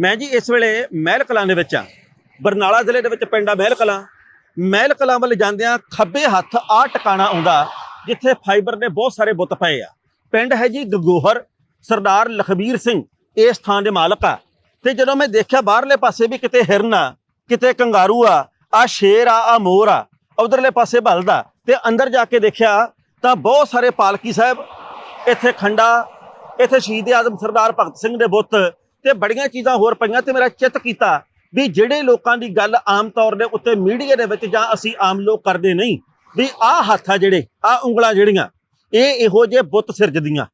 ਮੈਂ ਜੀ ਇਸ ਵੇਲੇ ਮਹਿਲ ਕਲਾਂ ਦੇ ਵਿੱਚ ਆ ਬਰਨਾਲਾ ਜ਼ਿਲ੍ਹੇ ਦੇ ਵਿੱਚ ਪਿੰਡ ਆ ਮਹਿਲ ਕਲਾਂ। ਮਹਿਲ ਕਲਾਂ ਵੱਲ ਜਾਂਦਿਆਂ ਖੱਬੇ ਹੱਥ ਆ ਟਿਕਾਣਾ ਆਉਂਦਾ, ਜਿੱਥੇ ਫਾਈਬਰ ਦੇ ਬਹੁਤ ਸਾਰੇ ਬੁੱਤ ਪਏ ਆ। ਪਿੰਡ ਹੈ ਜੀ ਗਗੋਹਰ, ਸਰਦਾਰ ਲਖਬੀਰ ਸਿੰਘ, ਇਸ ਥਾਂ ਦੇ ਮਾਲਕ ਆ। ਤੇ ਜਦੋਂ ਮੈਂ ਦੇਖਿਆ ਬਾਹਰਲੇ ਪਾਸੇ ਵੀ ਕਿਤੇ ਹਿਰਨ ਆ, ਕਿਤੇ ਕੰਗਾਰੂ ਆ ਆ ਸ਼ੇਰ ਆ ਆ ਮੋਰ ਆ, ਉਧਰਲੇ ਪਾਸੇ ਬਲਦਾ ਤੇ ਅੰਦਰ ਜਾ ਕੇ ਦੇਖਿਆ ਤਾਂ ਬਹੁਤ ਸਾਰੇ ਪਾਲਕੀ ਸਾਹਿਬ, ਇੱਥੇ ਖੰਡਾ, ਇੱਥੇ ਸ਼ਹੀਦ ਆਜ਼ਮ ਸਰਦਾਰ ਭਗਤ ਸਿੰਘ ਦੇ ਬੁੱਤ ਤੇ ਬੜੀਆਂ ਚੀਜ਼ਾਂ ਹੋਰ ਪਈਆਂ ਤੇ ਮੇਰਾ ਚਿੱਤ ਕੀਤਾ ਵੀ ਜਿਹੜੇ ਲੋਕਾਂ ਦੀ ਗੱਲ ਆਮ ਤੌਰ ਦੇ ਉੱਤੇ ਮੀਡੀਆ ਦੇ ਵਿੱਚ ਜਾਂ ਅਸੀਂ ਆਮ ਲੋਕ ਕਰਦੇ ਨਹੀਂ, ਵੀ ਆਹ ਹੱਥ ਆ ਜਿਹੜੇ, ਆਹ ਉਂਗਲਾਂ ਜਿਹੜੀਆਂ, ਇਹ ਇਹੋ ਜਿਹੇ ਬੁੱਤ ਸਿਰਜਦੀਆਂ।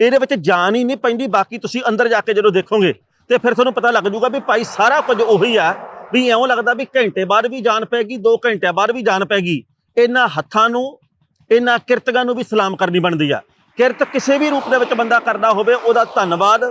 ਇਹਦੇ ਵਿੱਚ ਜਾਨ ਹੀ ਨਹੀਂ ਪੈਂਦੀ, ਬਾਕੀ ਤੁਸੀਂ ਅੰਦਰ ਜਾ ਕੇ ਜਦੋਂ ਦੇਖੋਗੇ, ਤੇ ਫਿਰ ਤੁਹਾਨੂੰ ਪਤਾ ਲੱਗ ਜੂਗਾ ਵੀ ਭਾਈ ਸਾਰਾ ਕੁਝ ਉਹੀ ਆ, ਵੀ ਐਉਂ ਲੱਗਦਾ ਵੀ ਘੰਟੇ ਬਾਅਦ ਵੀ ਜਾਨ ਪੈਗੀ 2 ਘੰਟਿਆਂ ਬਾਅਦ ਵੀ ਜਾਨ ਪੈਗੀ ਇਹਨਾਂ ਹੱਥਾਂ ਨੂੰ, ਇਹਨਾਂ ਕਿਰਤੀਆਂ ਨੂੰ ਵੀ ਸਲਾਮ ਕਰਨੀ ਬਣਦੀ ਆ। ਕਿਰਤ ਕਿਸੇ ਵੀ ਰੂਪ ਦੇ ਵਿੱਚ ਬੰਦਾ ਕਰਦਾ ਹੋਵੇ, ਉਹਦਾ ਧੰਨਵਾਦ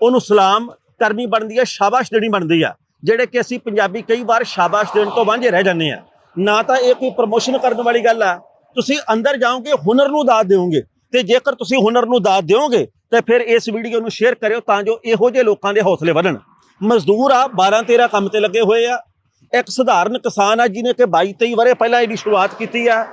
ਉਹਨੂੰ ਸਲਾਮ ਕਰਨੀ ਬਣਦੀ ਹੈ ਸ਼ਾਬਾਸ਼ ਦੇਣੀ ਬਣਦੀ ਆ, ਜਿਹੜੇ ਕਿ ਅਸੀਂ ਪੰਜਾਬੀ ਕਈ ਵਾਰ ਸ਼ਾਬਾਸ਼ ਦੇਣ ਤੋਂ ਵਾਂਝੇ ਰਹਿ ਜਾਂਦੇ ਆ। ਨਾ ਤਾਂ ਇਹ ਕੋਈ ਪ੍ਰਮੋਸ਼ਨ ਕਰਨ ਵਾਲੀ ਗੱਲ ਆ, ਤੁਸੀਂ ਅੰਦਰ ਜਾਓਗੇ, ਹੁਨਰ ਨੂੰ ਦਾਤ ਦਿਓਗੇ, ਤੇ ਜੇਕਰ ਤੁਸੀਂ ਹੁਨਰ ਨੂੰ ਦਾਤ ਦਿਓਗੇ, ਤੇ ਫਿਰ ਇਸ ਵੀਡੀਓ ਨੂੰ ਸ਼ੇਅਰ ਕਰਿਓ ਤਾਂ ਜੋ ਇਹੋ ਜਿਹੇ ਲੋਕਾਂ ਦੇ ਹੌਸਲੇ ਵਧਣ। ਮਜ਼ਦੂਰ ਆ 12 13 ਕੰਮ ਤੇ ਲੱਗੇ ਹੋਏ ਆ, ਇੱਕ ਸਧਾਰਨ ਕਿਸਾਨ ਆ, ਜਿਹਨੇ ਕਿ 22 23 ਵਰੇ ਪਹਿਲਾਂ ਇਹਦੀ ਸ਼ੁਰੂਆਤ ਕੀਤੀ ਆ,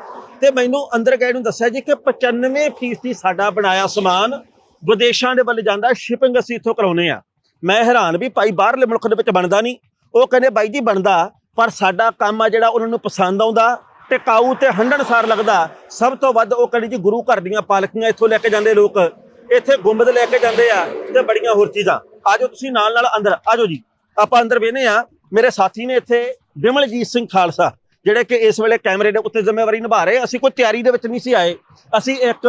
ਤੇ ਮੈਨੂੰ ਅੰਦਰ ਗਏ ਨੂੰ ਦੱਸਿਆ ਜੀ ਕਿ 95% ਸਾਡਾ ਬਣਾਇਆ ਸਮਾਨ ਵਿਦੇਸ਼ਾਂ ਦੇ ਵੱਲ ਜਾਂਦਾ ਸ਼ਿਪਿੰਗ ਅਸੀਂ ਇੱਥੋਂ ਕਰਾਉਨੇ ਆ ਮੈਂ ਹੈਰਾਨ ਵੀ ਭਾਈ ਬਾਹਰਲੇ ਮੁਲਕ ਦੇ ਵਿੱਚ ਬਣਦਾ ਨਹੀਂ। ਉਹ ਕਹਿੰਦੇ ਬਾਈ ਜੀ ਬਣਦਾ, ਪਰ ਸਾਡਾ ਕੰਮ ਆ ਜਿਹੜਾ ਉਹਨਾਂ ਨੂੰ ਪਸੰਦ ਆਉਂਦਾ ਟਿਕਾਊ ਤੇ ਹੰਡਣਸਾਰ ਲੱਗਦਾ। ਸਭ ਤੋਂ ਵੱਧ ਉਹ ਕਹਿੰਦੇ ਜੀ ਗੁਰੂ ਘਰ ਦੀਆਂ ਪਾਲਕੀਆਂ ਇੱਥੋਂ ਲੈ ਕੇ ਜਾਂਦੇ ਲੋਕ। ਇੱਥੇ ਗੁੰਬਦ ਲੈ ਕੇ ਜਾਂਦੇ ਆ ਤੇ ਬੜੀਆਂ ਹੋਰ ਚੀਜ਼ਾਂ। ਆਜੋ ਤੁਸੀਂ ਨਾਲ ਨਾਲ ਅੰਦਰ, ਆਜੋ ਜੀ। ਆਪਾਂ ਅੰਦਰ ਵੇਨੇ ਆ। ਮੇਰੇ ਸਾਥੀ ਨੇ ਇੱਥੇ ਬਿਮਲਜੀਤ ਸਿੰਘ ਖਾਲਸਾ, ਜਿਹੜੇ ਕਿ ਇਸ ਵੇਲੇ ਕੈਮਰੇ ਦੇ ਉੱਤੇ ਜ਼ਿੰਮੇਵਾਰੀ ਨਿਭਾ ਰਹੇ। ਅਸੀਂ ਕੋਈ ਤਿਆਰੀ ਦੇ ਵਿੱਚ ਨਹੀਂ ਸੀ ਆਏ। ਅਸੀਂ ਇੱਕ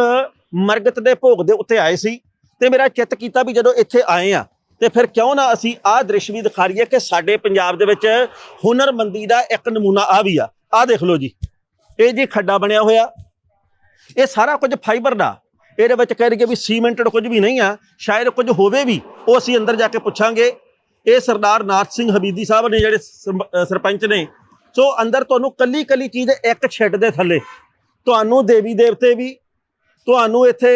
ਮਰਗਤ ਦੇ ਭੋਗ ਦੇ ਉੱਤੇ ਆਏ ਸੀ। ਤੇ ਮੇਰਾ ਚਿੱਤ ਕੀਤਾ ਵੀ ਜਦੋਂ ਇੱਥੇ ਆਏ ਆ, ਤੇ ਫਿਰ ਕਿਉਂ ਨਾ ਅਸੀਂ ਆਹ ਦ੍ਰਿਸ਼ ਵੀ ਦਿਖਾ ਰਹੀਏ ਕਿ ਸਾਡੇ ਪੰਜਾਬ ਦੇ ਵਿੱਚ ਹੁਨਰਮੰਦੀ ਦਾ ਇੱਕ ਨਮੂਨਾ ਆ ਵੀ ਆ। ਆਹ ਦੇਖ ਲਓ ਜੀ, ਇਹ ਜੀ ਖੱਡਾ ਬਣਿਆ ਹੋਇਆ, ਇਹ ਸਾਰਾ ਕੁਝ ਫਾਈਬਰ ਦਾ, ਇਹਦੇ ਵਿੱਚ ਕਹਿ ਰਹੀ ਵੀ ਸੀਮੈਂਟਡ ਕੁਝ ਵੀ ਨਹੀਂ ਆ, ਸ਼ਾਇਦ ਕੁਝ ਹੋਵੇ ਵੀ, ਉਹ ਅਸੀਂ ਅੰਦਰ ਜਾ ਕੇ ਪੁੱਛਾਂਗੇ। ਇਹ ਸਰਦਾਰ ਨਾਥ ਸਿੰਘ ਹਬੀਦੀ ਸਾਹਿਬ ਨੇ ਜਿਹੜੇ ਸਰਪੰਚ ਨੇ, ਸੋ ਅੰਦਰ ਤੁਹਾਨੂੰ ਕੱਲੀ ਕੱਲੀ ਚੀਜ਼ ਇੱਕ ਛੱਡ ਦੇ ਥੱਲੇ, ਤੁਹਾਨੂੰ ਦੇਵੀ ਦੇਵਤੇ ਵੀ ਤੁਹਾਨੂੰ ਇੱਥੇ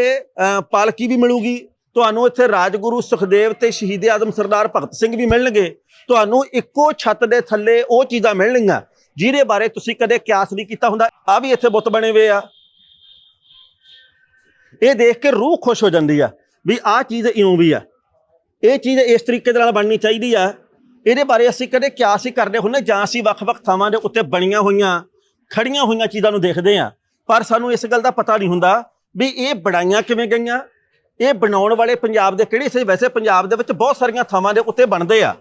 ਪਾਲਕੀ ਵੀ ਮਿਲੂਗੀ, ਤੁਹਾਨੂੰ ਇੱਥੇ ਰਾਜਗੁਰੂ ਸੁਖਦੇਵ ਤੇ ਸ਼ਹੀਦ ਆਦਮ ਸਰਦਾਰ ਭਗਤ ਸਿੰਘ ਵੀ ਮਿਲਣਗੇ, ਤੁਹਾਨੂੰ ਇੱਕੋ ਛੱਤ ਦੇ ਥੱਲੇ ਉਹ ਚੀਜ਼ਾਂ ਮਿਲਣਗੀਆਂ, ਜਿਹਦੇ ਬਾਰੇ ਤੁਸੀਂ ਕਦੇ ਕਿਆਸ ਨਹੀਂ ਕੀਤਾ ਹੁੰਦਾ। ਆ ਵੀ ਇੱਥੇ ਬੁੱਤ ਬਣੇ ਹੋਏ ਆ। ਇਹ ਦੇਖ ਕੇ ਰੂਹ ਖੁਸ਼ ਹੋ ਜਾਂਦੀ ਆ ਵੀ ਆਹ ਚੀਜ਼ ਇਉਂ ਵੀ ਆ। ਇਹ ਚੀਜ਼ ਇਸ ਤਰੀਕੇ ਦੇ ਨਾਲ ਬਣਨੀ ਚਾਹੀਦੀ ਆ। ਇਹਦੇ ਬਾਰੇ ਅਸੀਂ ਕਦੇ ਕਿਆਸ ਹੀ ਕਰਦੇ ਹੁੰਦੇ, ਜਾਂ ਅਸੀਂ ਵੱਖ-ਵੱਖ ਥਾਵਾਂ ਦੇ ਉੱਤੇ ਬਣੀਆਂ ਹੋਈਆਂ, ਖੜੀਆਂ ਹੋਈਆਂ ਚੀਜ਼ਾਂ ਨੂੰ ਦੇਖਦੇ ਆ। ਪਰ ਸਾਨੂੰ ਇਸ ਗੱਲ ਦਾ ਪਤਾ ਨਹੀਂ ਹੁੰਦਾ ਵੀ ਇਹ ਬਣਾਈਆਂ ਕਿਵੇਂ ਗਈਆਂ? ਇਹ ਬਣਾਉਣ ਵਾਲੇ ਪੰਜਾਬ ਦੇ ਕਿਹੜੇ ਸੀ ਵੈਸੇ ਪੰਜਾਬ ਦੇ ਵਿੱਚ ਬਹੁਤ ਸਾਰੀਆਂ ਥਾਵਾਂ ਦੇ ਉੱਤੇ ਬਣਦੇ ਆ।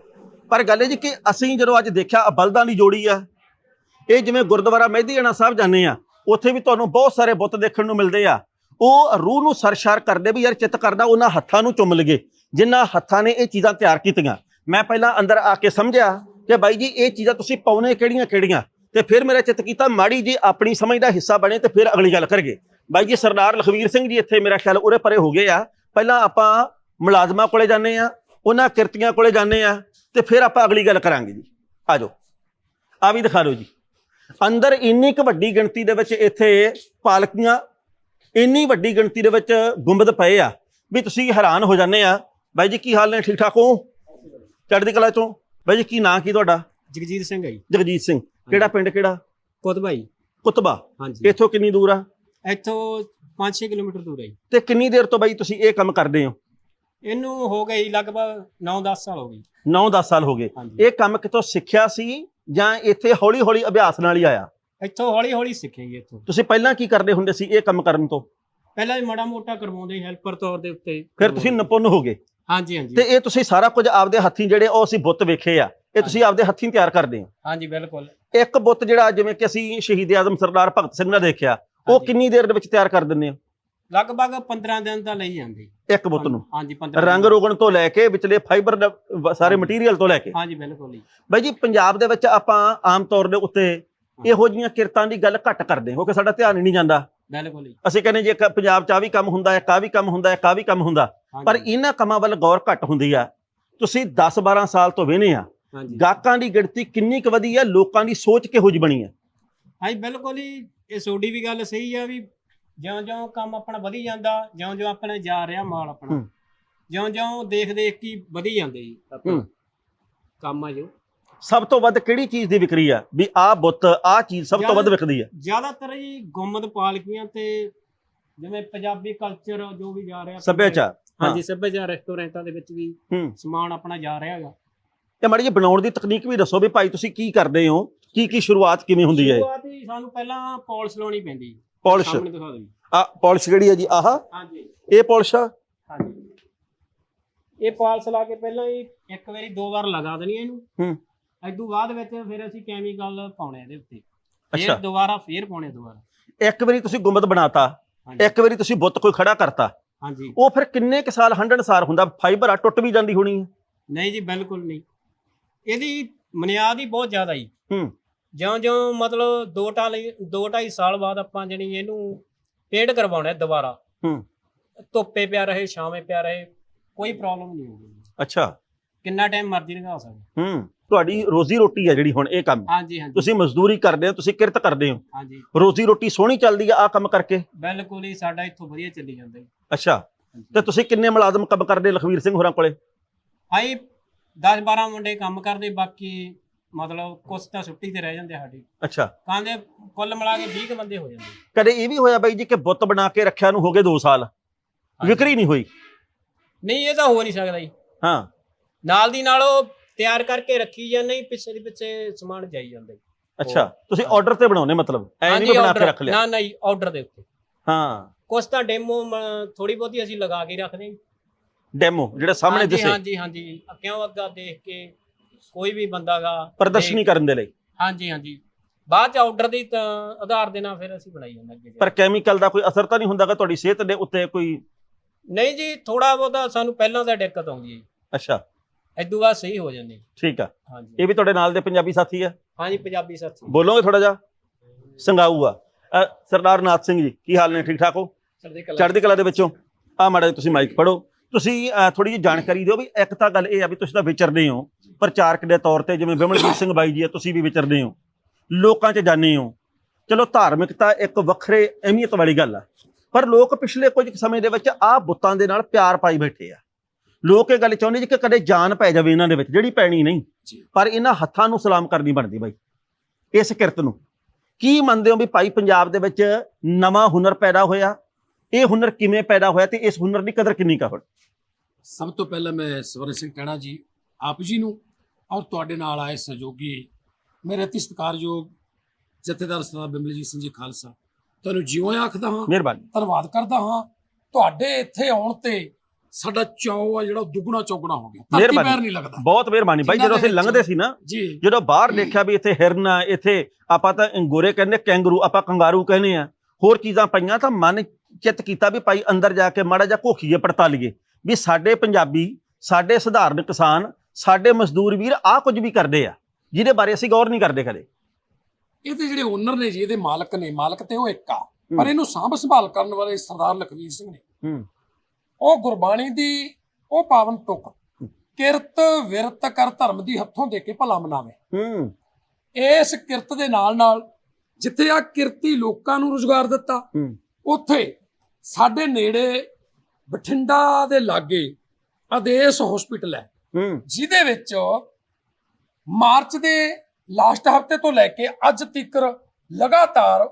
ਪਰ ਗੱਲ ਇਹ ਜੀ ਕਿ ਅਸੀਂ ਜਦੋਂ ਅੱਜ ਦੇਖਿਆ ਆਹ ਬਲਦਾਂ ਦੀ ਜੋੜੀ ਆ, ਇਹ ਜਿਵੇਂ ਗੁਰਦੁਆਰਾ ਮਹਿਦੀਆਣਾ ਸਾਹਿਬ ਜਾਂਦੇ ਆ, ਉੱਥੇ ਵੀ ਤੁਹਾਨੂੰ ਬਹੁਤ ਸਾਰੇ ਬੁੱਤ ਦੇਖਣ ਨੂੰ ਮਿਲਦੇ ਆ। ਉਹ ਰੂਹ ਨੂੰ ਸਰਸ਼ਾਰ ਕਰਦੇ ਵੀ ਯਾਰ ਚਿੱਤ ਕਰਦਾ ਉਹਨਾਂ ਹੱਥਾਂ ਨੂੰ ਚੁੰਮ ਲਗੇ ਜਿਨ੍ਹਾਂ ਹੱਥਾਂ ਨੇ ਇਹ ਚੀਜ਼ਾਂ ਤਿਆਰ ਕੀਤੀਆਂ। ਮੈਂ ਪਹਿਲਾਂ ਅੰਦਰ ਆ ਕੇ ਸਮਝਿਆ ਕਿ ਬਾਈ ਜੀ, ਇਹ ਚੀਜ਼ਾਂ ਤੁਸੀਂ ਪਾਉਣੇ ਕਿਹੜੀਆਂ ਕਿਹੜੀਆਂ ਤੇ ਫਿਰ ਮੇਰਾ ਚਿੱਤ ਕੀਤਾ, ਮਾੜੀ ਜੀ ਆਪਣੀ ਸਮਝ ਦਾ ਹਿੱਸਾ ਬਣੇ ਤੇ ਫਿਰ ਅਗਲੀ ਗੱਲ ਕਰਗੇ ਬਾਈ ਜੀ ਸਰਦਾਰ ਲਖਵੀਰ ਸਿੰਘ ਜੀ ਇੱਥੇ ਮੇਰਾ ਖਿਆਲ ਉਰੇ ਪਰੇ ਹੋ ਗਏ ਆ। ਪਹਿਲਾਂ ਆਪਾਂ ਮੁਲਾਜ਼ਮਾਂ ਕੋਲੇ ਜਾਂਦੇ ਆ ਉਹਨਾਂ ਕਿਰਤੀਆਂ ਕੋਲੇ ਜਾਂਦੇ ਆ ਤੇ ਫਿਰ ਆਪਾਂ ਅਗਲੀ ਗੱਲ ਕਰਾਂਗੇ ਜੀ। ਆਜੋ ਆ ਵੀ ਦਿਖਾ ਲਓ ਜੀ। ਅੰਦਰ ਇੰਨੀ ਕੁ ਵੱਡੀ ਗਿਣਤੀ ਦੇ ਵਿੱਚ ਇੱਥੇ ਪਾਲਕੀਆਂ ਇੰਨੀ ਵੱਡੀ ਗਿਣਤੀ ਦੇ ਵਿੱਚ ਗੁੰਬਦ ਪਏ ਆ ਵੀ ਤੁਸੀਂ ਹੈਰਾਨ ਹੋ ਜਾਂਦੇ ਆ। ਬਾਈ ਜੀ ਕੀ ਹਾਲ ਨੇ? ਠੀਕ ਠਾਕ ਹੋ? ਚੜ੍ਹਦੀ ਕਲਾ ਚੋਂ? ਬਾਈ ਜੀ ਕੀ ਨਾਂ ਕੀ ਤੁਹਾਡਾ? ਜਗਜੀਤ ਸਿੰਘ ਹੈ ਜੀ। ਜਗਜੀਤ ਸਿੰਘ। ਕਿਹੜਾ ਪਿੰਡ ਕਿਹੜਾ? ਕੁਤਬਾ ਜੀ। ਕੁਤਬਾ। ਹਾਂਜੀ। ਇੱਥੋਂ ਕਿੰਨੀ ਦੂਰ ਆ? ਇੱਥੋਂ 5-6 ਕਿਲੋਮੀਟਰ ਦੂਰ ਹੈ ਜੀ। ਤੇ ਕਿੰਨੀ ਦੇਰ ਤੋਂ ਬਾਈ ਤੁਸੀਂ ਇਹ ਕੰਮ ਕਰਦੇ ਹੋ? ਇਹਨੂੰ ਹੋ ਗਈ ਲਗਭਗ 9-10 ਸਾਲ ਹੋ ਗਈ 9-10 ਸਾਲ ਹੋ ਗਏ। ਹਾਂਜੀ। ਇਹ ਕੰਮ ਕਿਤੋਂ ਸਿੱਖਿਆ ਸੀ ਜਾਂ ਇੱਥੇ ਹੌਲੀ-ਹੌਲੀ ਅਭਿਆਸ ਨਾਲ ਹੀ ਆਇਆ? ਇੱਥੋਂ ਹੌਲੀ-ਹੌਲੀ ਸਿੱਖੇਗੀ ਇੱਥੋਂ। ਤੁਸੀਂ ਪਹਿਲਾਂ ਕੀ ਕਰਦੇ ਹੁੰਦੇ ਸੀ ਇਹ ਕੰਮ ਕਰਨ ਤੋਂ? ਪਹਿਲਾਂ ਹੀ ਮਾੜਾ ਮੋਟਾ ਕਰਵਾਉਂਦੇ ਹੈਲਪਰ ਤੌਰ ਦੇ ਉੱਤੇ ਫਿਰ ਤੁਸੀਂ ਨਿਪੁੰਨ ਹੋ ਗਏ। ਹਾਂਜੀ ਹਾਂਜੀ। ਤੇ ਇਹ ਤੁਸੀਂ ਸਾਰਾ ਕੁਝ ਆਪਦੇ ਹੱਥੀਂ ਜਿਹੜੇ ਉਹ ਅਸੀਂ ਬੁੱਤ ਵੇਖੇ ਆ ਇਹ ਤੁਸੀਂ ਆਪਦੇ ਹੱਥੀਂ ਤਿਆਰ ਕਰਦੇ ਹੋ? ਹਾਂਜੀ ਬਿਲਕੁਲ। ਇੱਕ ਬੁੱਤ ਜਿਹੜਾ ਜਿਵੇਂ ਕਿ ਅਸੀਂ ਸ਼ਹੀਦ ਆਜ਼ਮ ਸਰਦਾਰ ਭਗਤ ਸਿੰਘ ਦਾ ਦੇਖਿਆ ਉਹ। ਕਿੰਨੀ ਦੇਰ ਦੇ ਵਿੱਚ ਤਿਆਰ ਕਰ ਦਿੰਦੇ ਹੋ? ਲਗਭਗ 15 ਦਿਨ ਤਾਂ ਲਈ ਜਾਂਦੀ। ਇੱਕ ਬੁੱਤ ਨੂੰ? ਹਾਂਜੀ 15 ਰੰਗ ਰੋਗਣ ਤੋਂ ਲੈ ਕੇ ਵਿਚਲੇ ਫਾਈਬਰ ਸਾਰੇ ਮਟੀਰੀਅਲ ਤੋਂ ਲੈ ਕੇ? ਹਾਂਜੀ ਬਿਲਕੁਲ ਜੀ। ਬਾਈ ਜੀ ਪੰਜਾਬ ਦੇ ਵਿੱਚ ਆਪਾਂ ਆਮ ਤੌਰ ਦੇ ਉੱਤੇ ਇਹੋ ਜੀਆਂ ਕਿਰਤਾਂ ਦੀ ਗੱਲ ਘੱਟ ਕਰਦੇ ਹਾਂ ਕਿਉਂਕਿ ਸਾਡਾ ਧਿਆਨ ਹੀ ਨਹੀਂ ਜਾਂਦਾ। ਬਿਲਕੁਲ ਜੀ। ਅਸੀਂ ਕਹਿੰਦੇ ਜੇ ਕ- ਪੰਜਾਬ 'ਚ ਆ ਵੀ ਕੰਮ ਹੁੰਦਾ ਹੈ ਕਾ ਵੀ ਕੰਮ ਹੁੰਦਾ ਹੈ ਕਾ ਵੀ ਕੰਮ ਹੁੰਦਾ ਪਰ ਇਹਨਾਂ ਕੰਮਾਂ ਵੱਲ ਗੌਰ ਘੱਟ ਹੁੰਦੀ ਆ। ਤੁਸੀਂ 10 12 ਸਾਲ ਤੋਂ ਵੇਨੇ ਆ। ਗਾਹਕਾਂ ਦੀ ਗਿਣਤੀ ਕਿੰਨੀ ਕੁ ਵਧੀ ਆ ਲੋਕਾਂ ਦੀ ਸੋਚ ਕਿਹੋ ਜਿਹੀ ਬਣੀ ਆ? ਹਾਂਜੀ ਬਿਲਕੁਲ ਹੀ ਇਹ ਤੁਹਾਡੀ ਵੀ ਗੱਲ ਸਹੀ ਆ ਵੀ ਜਿਉਂ-ਜਿਉਂ ਕੰਮ ਆਪਣਾ ਵਧੀ ਜਾਂਦਾ ਜਿਉਂ-ਜਿਉਂ ਆਪਣਾ ਜਾ ਰਿਹਾ ਮਾਲ ਆਪਣਾ। ਹੂੰ। ਜਿਉਂ-ਜਿਉਂ ਦੇਖ ਦੇਖ ਕੇ ਵਧੀ ਜਾਂਦੇ ਜੀ। ਹੂੰ। ਕੰਮ ਆ ਜੋ। ਸਭ ਤੋਂ ਵੱਧ ਕਿਹੜੀ ਚੀਜ਼ ਦੀ ਵਿਕਰੀ ਆ? ਵੀ ਆਹ ਬੁੱਤ ਆਹ ਚੀਜ਼ ਸਭ ਤੋਂ ਵੱਧ ਵਿਕਦੀ ਆ? ਜ਼ਿਆਦਾਤਰ ਜੀ ਗੁੰਮਦ ਪਾਲਕੀਆਂ ਤੇ ਜਿਵੇਂ ਪੰਜਾਬੀ ਕਲਚਰ ਜੋ ਵੀ ਜਾ ਰਿਹਾ। ਸੱਭਿਆਚਾਰ ਹਾਂਜੀ ਸੱਭਿਆਚਾਰ ਰੈਸਟੋਰੈਂਟਾਂ ਦੇ ਵਿੱਚ ਵੀ ਹੂੰ। ਸਮਾਨ ਆਪਣਾ ਜਾ ਰਿਹਾ ਹੈਗਾ। ਤੇ ਮਾੜੀ ਜੀ ਬਣਾਉਣ ਦੀ ਤਕਨੀਕ ਵੀ ਦੱਸੋ ਵੀ ਭਾਈ ਤੁਸੀਂ ਕੀ ਕਰਦੇ ਹੋ? ਕੀ ਕੀ ਸ਼ੁਰੂਆਤ ਕਿਵੇਂ ਹੁੰਦੀ ਹੈ ਸ਼ੁਰੂਆਤ ਹੀ ਸਾਨੂੰ ਪਹਿਲਾਂ ਪੌਲਿਸ਼ ਲਾਉਣੀ ਪੈਂਦੀ ਜੀ। ਪਾਲਿਸ਼। ਸਾਹਮਣੇ ਦਿਖਾ ਦਿਓ ਜੀ। ਆ ਪਾਲਿਸ਼ ਕਿਹੜੀ ਹੈ ਜੀ ਆਹ? ਹਾਂਜੀ। ਇਹ ਪਾਲਿਸ਼ ਆ? ਹਾਂਜੀ। ਇਹ ਪਾਲਸ ਲਾ ਕੇ ਪਹਿਲਾਂ ਹੀ ਇੱਕ ਵਾਰੀ ਦੋ ਵਾਰ ਲਗਾ ਦੇਣੀ ਹੈ ਇਹਨੂੰ। ਹੂੰ। ਇਦੋਂ ਬਾਅਦ ਵਿੱਚ ਫਿਰ ਅਸੀਂ ਕੈਮੀਕਲ ਪਾਉਣੇ ਇਹਦੇ ਉੱਤੇ। ਫਿਰ ਦੁਬਾਰਾ ਫੇਰ ਪਾਉਣੇ ਦੁਬਾਰਾ। ਇੱਕ ਵਾਰੀ ਤੁਸੀਂ ਗੁੰਬਦ ਬਣਾਤਾ ਇੱਕ ਵਾਰੀ ਤੁਸੀਂ ਬੁੱਤ ਕੋਈ ਖੜਾ ਕਰਤਾ। ਹਾਂਜੀ। ਉਹ ਫਿਰ ਕਿੰਨੇ ਕ ਸਾਲ ਹੰਡਣਸਾਰ ਹੁੰਦਾ ਫਾਈਬਰ ਆ ਟੁੱਟ ਵੀ ਜਾਂਦੀ ਹੋਣੀ ਹੈ ਨਹੀਂ ਜੀ ਬਿਲਕੁਲ ਨਹੀਂ। ਇਹਦੀ ਬੁਨਿਆਦ ਹੀ ਬਹੁਤ ਜ਼ਿਆਦਾ ਹੀ ਹੂੰ। ਜਿਉਂ-ਜਿਉਂ ਮਤਲਬ 2 ਢਾਈ 2 2.5 ਸਾਲ ਬਾਅਦ ਆਪਾਂ ਜਣੀ ਇਹਨੂੰ ਪੇਂਟ ਕਰਵਾਉਣਾ ਹੈ ਦੁਬਾਰਾ। ਹੂੰ। ਧੁੱਪੇ ਪਿਆ ਰਹੇ ਛਾਵੇਂ ਪਿਆ ਰਹੇ ਕੋਈ ਪ੍ਰੋਬਲਮ ਨਹੀਂ ਹੋਊਗੀ। ਅੱਛਾ। ਕਿੰਨਾ ਟਾਈਮ ਮਰਜ਼ੀ ਲਗਾ ਸਕਦੇ। ਹੂੰ। ਤੁਹਾਡੀ ਰੋਜ਼ੀ ਰੋਟੀ ਹੈ ਜਿਹੜੀ ਹੁਣ ਇਹ ਕੰਮ। ਹਾਂਜੀ ਹਾਂਜੀ। ਤੁਸੀਂ ਮਜ਼ਦੂਰੀ ਕਰਦੇ ਹੋ ਤੁਸੀਂ ਕਿਰਤ ਕਰਦੇ ਹੋ। ਹਾਂਜੀ। ਰੋਜ਼ੀ ਰੋਟੀ ਸੋਹਣੀ ਚੱਲਦੀ ਆ ਆ ਕੰਮ ਕਰਕੇ? ਬਿਲਕੁਲ ਹੀ ਸਾਡਾ ਇੱਥੋਂ ਵਧੀਆ ਚੱਲੀ ਜਾਂਦਾ ਜੀ। ਅੱਛਾ। ਤੇ ਤੁਸੀਂ ਕਿੰਨੇ ਮੁਲਾਜ਼ਮ ਕੰਮ ਕਰਦੇ ਲਖਵੀਰ ਸਿੰਘ ਹੋਰਾਂ ਕੋਲੇ? ਆਈ 10 12 ਮੁੰਡੇ ਕੰਮ ਕਰਦੇ ਬਾਕੀ ਮਤਲਬ ਕੁਛ ਤਾਂ ਛੁੱਟੀ ਤੇ ਰਹਿ ਜਾਂਦੇ ਸਾਡੀ। ਅੱਛਾ। ਕਹਿੰਦੇ ਕੁੱਲ ਮਿਲਾ ਕੇ 20 ਕੁ ਬੰਦੇ ਹੋ ਜਾਂਦੇ। ਕਦੇ ਇਹ ਵੀ ਹੋਇਆ ਬਾਈ ਜੀ ਕਿ ਬੁੱਤ ਬਣਾ ਕੇ ਰੱਖਿਆ ਨੂੰ ਹੋ ਗਏ 2 ਸਾਲ? ਵਿਕਰੀ ਨਹੀਂ ਹੋਈ? ਨਹੀਂ ਇਹ ਤਾਂ ਹੋ ਨਹੀਂ ਸਕਦਾ ਜੀ। ਹਾਂ। ਨਾਲ ਦੀ ਨਾਲ ਉਹ ਤਿਆਰ ਕਰਕੇ ਰੱਖੀ ਜਾਂਦੇ ਹੀ ਪਿੱਛੇ ਦੀ ਪਿੱਛੇ ਸਮਾਨ ਜਾਈ ਜਾਂਦਾ ਜੀ। ਅੱਛਾ। ਤੁਸੀਂ ਆਰਡਰ ਤੇ ਬਣਾਉਨੇ ਮਤਲਬ? ਐ ਨਹੀਂ ਹਾਂਜੀ, ਬਣਾ ਕੇ order- ਰੱਖ ਲਿਆ? ਨਾ ਨਹੀਂ ਆਰਡਰ ਦੇ ਉੱਤੇ। ਹਾਂ। ਕੁਛ ਤਾਂ ਡੈਮੋ ਥੋੜੀ ਬਹੁਤੀ ਅਸੀਂ ਲਗਾ ਕੇ ਰੱਖਦੇ ਹਾਂ ਡੈਮੋ ਜਿਹੜਾ ਸਾਹਮਣੇ ਹਾਂਜੀ, ਦਿਸੇ। ਹਾਂਜੀ ਹਾਂਜੀ। ਕਿਉਂ ਅੱਗਾ ਦੇਖ ਕੇ ਕੋਈ ਵੀ ਬੰਦਾਗਾ ਪ੍ਰਦਰਸ਼ਨੀ ਕਰਨ ਦੇ ਲਈ। ਹਾਂਜੀ ਹਾਂਜੀ। ਬਾਅਦ ਚ ਆਰਡਰ ਦੀ ਤਾਂ ਆਧਾਰ ਦੇ ਨਾਲ ਫਿਰ ਅਸੀਂ ਬਣਾਈ ਜਾਂਦੇ ਅੱਗੇ ਜਾ ਪਰ ਕੈਮੀਕਲ ਦਾ ਕੋਈ ਅਸਰ ਤਾਂ ਨਹੀਂ ਹੁੰਦਾਗਾ ਤੁਹਾਡੀ ਸਿਹਤ ਦੇ ਉੱਤੇ ਕੋਈ। ਨਹੀਂ ਜੀ ਥੋੜਾ ਬਹੁਤਾ ਸਾਨੂੰ ਪਹਿਲਾਂ ਤਾਂ ਦਿੱਕਤ ਆਉਂਦੀ ਹੈ। ਅੱਛਾ। ਇਦੋਂ ਬਾਅਦ ਸਹੀ ਹੋ ਜਾਂਦੇ। ਠੀਕ ਆ। ਹਾਂਜੀ। ਇਹ ਵੀ ਤੁਹਾਡੇ ਨਾਲ ਦੇ ਪੰਜਾਬੀ ਸਾਥੀ ਆ? ਹਾਂਜੀ ਪੰਜਾਬੀ ਸਾਥੀ। ਬੋਲੋਗੇ ਥੋੜਾ ਜਿਹਾ? ਸੰਗਾਊ ਆ ਅ, ਸਰਦਾਰ ਨਾਥ ਸਿੰਘ ਜੀ ਕੀ ਹਾਲ ਨੇ? ਠੀਕ ਠਾਕ ਹੋ? ਚੜ੍ਹਦੀ ਕਲਾ ਚੜ੍ਹਦੀ ਕਲਾ ਦੇ ਵਿੱਚੋਂ। ਆ ਮਾੜਾ ਜਿਹਾ ਤੁਸੀਂ ਮਾਈਕ ਫੜੋ। ਤੁਸੀਂ ਥੋੜੀ ਜਿਹੀ ਜਾਣਕਾਰੀ ਦਿਓ ਵੀ ਇੱਕ ਤਾਂ ਗੱਲ ਇਹ ਆ ਵੀ ਤੁਸੀਂ ਤਾਂ ਵਿਚਰਦੇ ਹੋ। ਪ੍ਰਚਾਰਕ ਦੇ ਤੌਰ ਤੇ ਜਿਵੇਂ ਬਿਮਲਜੀਤ ਸਿੰਘ ਬਾਈ ਜੀ ਆ ਤੁਸੀਂ ਵੀ ਵਿਚਰਦੇ ਹੋ। ਲੋਕਾਂ 'ਚ ਜਾਂਦੇ ਹੋ। ਚਲੋ ਧਾਰਮਿਕਤਾ ਇੱਕ ਵੱਖਰੇ ਅਹਿਮੀਅਤ ਵਾਲੀ ਗੱਲ ਆ। ਪਰ ਲੋਕ ਪਿਛਲੇ ਕੁਝ ਸਮੇਂ ਦੇ ਵਿੱਚ ਆਹ ਬੁੱਤਾਂ ਦੇ ਨਾਲ ਪਿਆਰ ਪਾਈ ਬੈਠੇ ਆ। ਲੋਕ ਇਹ ਗੱਲ ਚਾਹੁੰਦੇ ਜੀ ਕਿ ਕਦੇ ਜਾਨ ਪੈ ਜਾਵੇ ਇਹਨਾਂ ਦੇ ਵਿੱਚ ਜਿਹੜੀ ਪੈਣੀ ਨਹੀਂ। ਪਰ ਇਹਨਾਂ ਹੱਥਾਂ ਨੂੰ ਸਲਾਮ ਕਰਨੀ ਬਣਦੀ ਬਾਈ। ਇਸ ਕਿਰਤ ਨੂੰ। ਕੀ ਮੰਨਦੇ ਹੋ ਵੀ ਭਾਈ ਪੰਜਾਬ ਦੇ ਵਿੱਚ ਨਵਾਂ ਹੁਨਰ ਪੈਦਾ ਹੋਇਆ? ਇਹ ਹੁਨਰ ਕਿਵੇਂ ਪੈਦਾ ਹੋਇਆ ਤੇ ਇਸ ਹੁਨਰ ਦੀ ਕਦਰ ਕਿੰਨੀ ਕਾ ਹੁਣ? ਸਭ ਤੋਂ ਪਹਿਲਾਂ ਮੈਂ ਸਵਰਨ ਸਿੰਘ ਟੈਣਾ ਜੀ ਆਪ ਜੀ ਨੂੰ ਔਰ ਤੁਹਾਡੇ ਨਾਲ ਆਏ ਸਹਿਯੋਗੀ ਮੇਰੇ ਅਤੀ ਸਤਿਕਾਰਯੋਗ ਜਥੇਦਾਰ ਸਰਦਾਰ ਬਿਮਲਜੀਤ ਸਿੰਘ ਜੀ ਖਾਲਸਾ। ਤੁਹਾਨੂੰ ਜਿਉਂ ਆਖਦਾ ਹਾਂ ਮਿਹਰਬਾਨੀ। ਧੰਨਵਾਦ ਕਰਦਾ ਹਾਂ। ਤੁਹਾਡੇ ਇੱਥੇ ਆਉਣ ਤੇ ਸਾਡਾ ਚਾਅ ਆ ਜਿਹੜਾ ਦੁੱਗਣਾ ਚੌਗਣਾ ਹੋ ਗਿਆ। ਧਰਤੀ। ਪੈਰ ਨਹੀਂ ਲੱਗਦਾ। ਬਹੁਤ ਮਿਹਰਬਾਨੀ। ਬਾਈ ਜਦੋਂ ਅਸੀਂ ਲੰਘਦੇ ਸੀ ਨਾ ਜਦੋਂ ਬਾਹਰ ਦੇਖਿਆ ਵੀ ਇੱਥੇ ਹਿਰਨ ਆ ਇੱਥੇ ਆਪਾਂ ਤਾਂ ਗੋਰੇ ਕਹਿੰਦੇ ਕੈਂਗਰੂ ਆਪਾਂ ਕੰਗਾਰੂ ਕਹਿੰਦੇ ਆ। ਹੋਰ ਚੀਜ਼ਾਂ ਪਈਆਂ ਤਾਂ ਮਨ ਚਿੱਤ ਕੀਤਾ ਵੀ ਭਾਈ ਅੰਦਰ ਜਾ ਕੇ ਮਾੜਾ ਜਿਹਾ ਘੋਖੀਏ ਪੜਤਾਲੀਏ ਵੀ ਸਾਡੇ ਪੰਜਾਬੀ ਸਾਡੇ ਸਧਾਰਨ ਕਿਸਾਨ ਸਾਡੇ ਮਜ਼ਦੂਰ ਵੀਰ ਆਹ ਕੁਝ ਵੀ ਕਰਦੇ ਆ ਜਿਹਦੇ ਬਾਰੇ ਅਸੀਂ ਗੌਰ ਨਹੀਂ ਕਰਦੇ ਕਦੇ। ਇਹ ਤੇ ਜਿਹੜੇ ਓਨਰ ਨੇ ਜੀ ਇਹਦੇ ਮਾਲਕ ਨੇ ਮਾਲਕ ਤੇ ਉਹ ਇੱਕ ਆ। ਪਰ ਇਹਨੂੰ ਸਾਂਭ ਸੰਭਾਲ ਕਰਨ ਵਾਲੇ ਸਰਦਾਰ ਲਖਵੀਰ ਸਿੰਘ ਨੇ। ਉਹ ਗੁਰਬਾਣੀ ਦੀ ਉਹ ਪਾਵਨ ਤੁਕ ਕਿਰਤ ਵਿਰਤ ਕਰ ਧਰਮ ਦੀ ਹੱਥੋਂ ਦੇ ਕੇ ਭਲਾ ਮਨਾਵੇ। ਹੂੰ। ਇਸ ਕਿਰਤ ਦੇ ਨਾਲ ਨਾਲ ਜਿੱਥੇ ਆ ਕਿਰਤੀ ਲੋਕਾਂ ਨੂੰ ਰੁਜ਼ਗਾਰ ਦਿੱਤਾ ਉੱਥੇ ਸਾਡੇ ਨੇੜੇ ਬਠਿੰਡਾ ਦੇ ਲਾਗੇ ਆਦੇਸ਼ ਹਸਪੀਟਲ ਹੈ। ਜਿਹਦੇ ਵਿੱਚ ਮਾਰਚ ਦੇ ਲਾਸਟ ਹਫ਼ਤੇ ਤੋਂ ਲੈ ਕੇ ਅੱਜ ਤੱਕ ਲਗਾਤਾਰ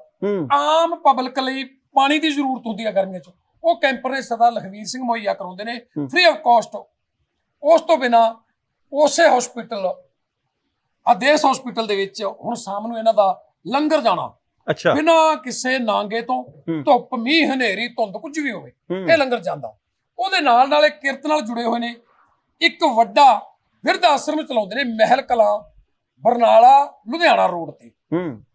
ਆਮ ਪਬਲਿਕ ਲਈ ਪਾਣੀ ਦੀ ਜ਼ਰੂਰਤ ਹੁੰਦੀ ਹੈ ਗਰਮੀਆਂ 'ਚ। ਉਹ ਕੈਂਪਰ ਨੇ ਸਰਦਾਰ ਲਖਵੀਰ ਸਿੰਘ ਮੁਹੱਈਆ ਕਰਾਉਂਦੇ ਨੇ। ਫ੍ਰੀ ਆਫ ਕਾਸਟ ਉਸ ਤੋਂ ਬਿਨਾ ਉਸੇ ਹਸਪੀਟਲ ਆਦੇਸ਼ ਹਸਪੀਟਲ ਦੇ ਵਿੱਚ ਹੁਣ ਸ਼ਾਮ ਨੂੰ ਇਹਨਾਂ ਦਾ ਲੰਗਰ ਜਾਣਾ। ਅੱਛਾ। ਬਿਨਾ ਕਿਸੇ ਨਾਂਗੇ ਤੋਂ। ਧੁੱਪ ਮੀਂਹ ਹਨੇਰੀ ਧੁੰਦ ਕੁਝ ਵੀ ਹੋਵੇ ਇਹ ਲੰਗਰ ਜਾਂਦਾ। ਉਹਦੇ ਨਾਲ ਨਾਲ ਇਹ ਕਿਰਤ ਨਾਲ ਜੁੜੇ ਹੋਏ ਨੇ। ਇੱਕ ਵੱਡਾ ਬਿਰਧ ਆਸ਼ਰਮ ਚਲਾਉਂਦੇ ਨੇ ਮਹਿਲ ਕਲਾਂ ਬਰਨਾਲਾ ਲੁਧਿਆਣਾ ਰੋਡ ਤੇ।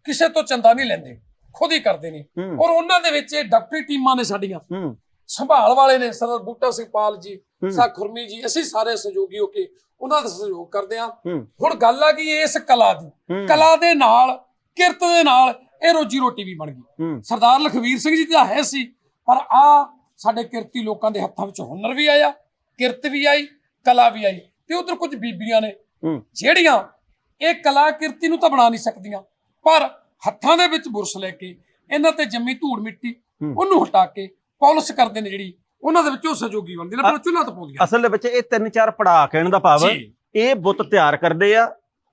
ਕਿਸੇ ਤੋਂ ਚੰਦਾ ਨਹੀਂ ਲੈਂਦੇ ਖੁਦ ਹੀ ਕਰਦੇ ਨੇ। ਔਰ ਉਹਨਾਂ ਦੇ ਵਿੱਚ ਇਹ ਡਾਕਟਰੀ ਟੀਮਾਂ ਨੇ ਸਾਡੀਆਂ। ਸੰਭਾਲ ਵਾਲੇ ਨੇ ਸਰਦਾਰ ਬੂਟਾ ਸਿੰਘ ਪਾਲ ਜੀ ਹੂੰ। ਸਾ ਖੁਰਮੀ ਜੀ ਅਸੀਂ ਸਾਰੇ ਸਹਿਯੋਗੀ ਹੋ ਕੇ ਉਹਨਾਂ ਦਾ ਸਹਿਯੋਗ ਕਰਦੇ ਹੂੰ। ਹੁਣ ਗੱਲ ਆ ਗਈ ਇਸ ਕਲਾ ਦੀ। ਕਲਾ ਦੇ ਨਾਲ ਕਿਰਤ ਦੇ ਨਾਲ ਇਹ ਰੋਜੀ ਰੋਟੀ ਵੀ ਬਣ ਗਈ। ਸਰਦਾਰ ਲਖਵੀਰ ਸਿੰਘ ਜੀ ਤਾਂ ਹੈ ਸੀ ਪਰ ਆ ਸਾਡੇ ਕਿਰਤੀ ਲੋਕਾਂ ਦੇ ਹੱਥਾਂ ਵਿੱਚ ਹੁਨਰ ਵੀ ਆਇਆ ਕਿਰਤ ਵੀ ਆਈ ਕਲਾ ਵੀ ਆਈ ਤੇ ਉਧਰ ਕੁਝ ਬੀਬੀਆਂ ਨੇ। ਜਿਹੜੀਆਂ ਇਹ ਕਲਾ ਕਿਰਤੀ ਨੂੰ ਤਾਂ ਬਣਾ ਨਹੀਂ ਸਕਦੀਆਂ ਪਰ ਹੱਥਾਂ ਦੇ ਵਿੱਚ ਬੁਰਸ਼ ਲੈ ਕੇ ਇਹਨਾਂ ਤੇ ਜੰਮੀ ਧੂੜ ਮਿੱਟੀ। ਉਹਨੂੰ ਹਟਾ ਕੇ ਪਾਲਿਸ਼ ਕਰਦੇ ਨੇ ਜਿਹੜੀ ਉਹਨਾਂ ਦੇ ਵਿੱਚੋਂ ਸਹਿਯੋਗੀ ਬਣਦੇ ਨੇ ਚੁੱਲ੍ਹਾ ਤਪਾਉਂਦੀਆਂ ਅਸਲ ਦੇ ਵਿੱਚ ਇਹ ਤਿੰਨ ਚਾਰ ਪੜਾਅ ਕਹਿਣ ਦਾ ਭਾਵ ਜੀ। ਇਹ ਬੁੱਤ ਤਿਆਰ ਕਰਦੇ ਆ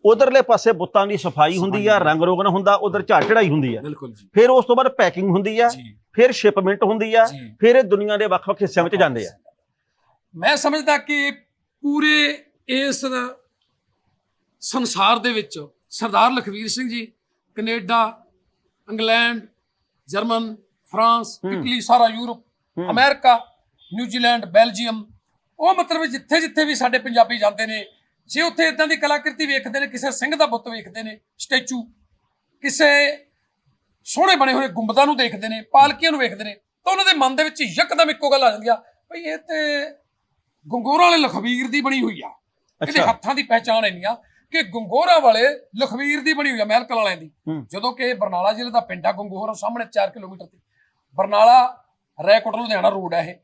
ਉਧਰਲੇ ਪਾਸੇ ਬੁੱਤਾਂ ਦੀ ਸਫ਼ਾਈ ਹੁੰਦੀ ਆ ਰੰਗ ਰੋਗਨ ਹੁੰਦਾ ਉਧਰ ਝਾੜ ਚੜਾਈ ਹੁੰਦੀ ਆ। ਬਿਲਕੁਲ ਜੀ। ਫਿਰ ਉਸ ਤੋਂ ਬਾਅਦ ਪੈਕਿੰਗ ਹੁੰਦੀ ਆ ਫਿਰ ਸ਼ਿਪਮੈਂਟ ਹੁੰਦੀ ਆ ਫਿਰ ਇਹ ਦੁਨੀਆ ਦੇ ਵੱਖ-ਵੱਖ ਹਿੱਸਿਆਂ ਵਿੱਚ ਜਾਂਦੇ ਆ। ਮੈਂ ਸਮਝਦਾ ਕਿ ਪੂਰੇ ਇਸ ਸੰਸਾਰ ਦੇ ਵਿੱਚ Sardar Lakhvir Singh ji Canada England German France. Italy ਸਾਰਾ Europe. America New Zealand Belgium ਉਹ ਮਤਲਬ ਜਿੱਥੇ ਜਿੱਥੇ ਵੀ ਸਾਡੇ ਪੰਜਾਬੀ ਜਾਂਦੇ ਨੇ ਜੇ ਉੱਥੇ ਇਦਾਂ ਦੀ ਕਲਾਕ੍ਰਿਤੀ ਵੇਖਦੇ ਨੇ ਕਿਸੇ ਸਿੰਘ ਦਾ ਬੁੱਤ ਵੇਖਦੇ ਨੇ ਸਟੈਚੂ ਕਿਸੇ ਸੋਹਣੇ ਬਣੇ ਹੋਏ ਗੁੰਬਦਾਂ ਨੂੰ ਦੇਖਦੇ ਨੇ ਪਾਲਕੀਆਂ ਨੂੰ ਵੇਖਦੇ ਨੇ ਤਾਂ ਉਹਨਾਂ ਦੇ ਮਨ ਦੇ ਵਿੱਚ ਯਕਦਮ ਇੱਕੋ ਗੱਲ ਆ ਜਾਂਦੀ ਆ ਭਈ ਇਹ ਤੇ ਗੰਗੋਰਾਂ ਵਾਲੇ ਲਖਵੀਰ ਦੀ ਬਣੀ ਹੋਈ ਆ। ਇਹਦੇ ਹੱਥਾਂ ਦੀ ਪਹਿਚਾਣ ਇੰਨੀ ਆ ਕਿ ਗੰਗੋਰਾ ਵਾਲੇ ਲਖਵੀਰ ਦੀ ਬਣੀ ਹੋਈ ਆ ਮਹਿਲ ਕਲਾਂ ਵਾਲਿਆਂ ਦੀ। ਜਦੋਂ ਕਿ ਬਰਨਾਲਾ ਜ਼ਿਲ੍ਹੇ ਦਾ ਪਿੰਡ ਆ ਗੰਗੋਰਾ ਸਾਹਮਣੇ 4 ਕਿਲੋਮੀਟਰ ਤੇ। ਬਰਨਾਲਾ ਰੈਕੋਟ ਲੁਧਿਆਣਾ ਰੋਡ ਹੈ ਇਹ।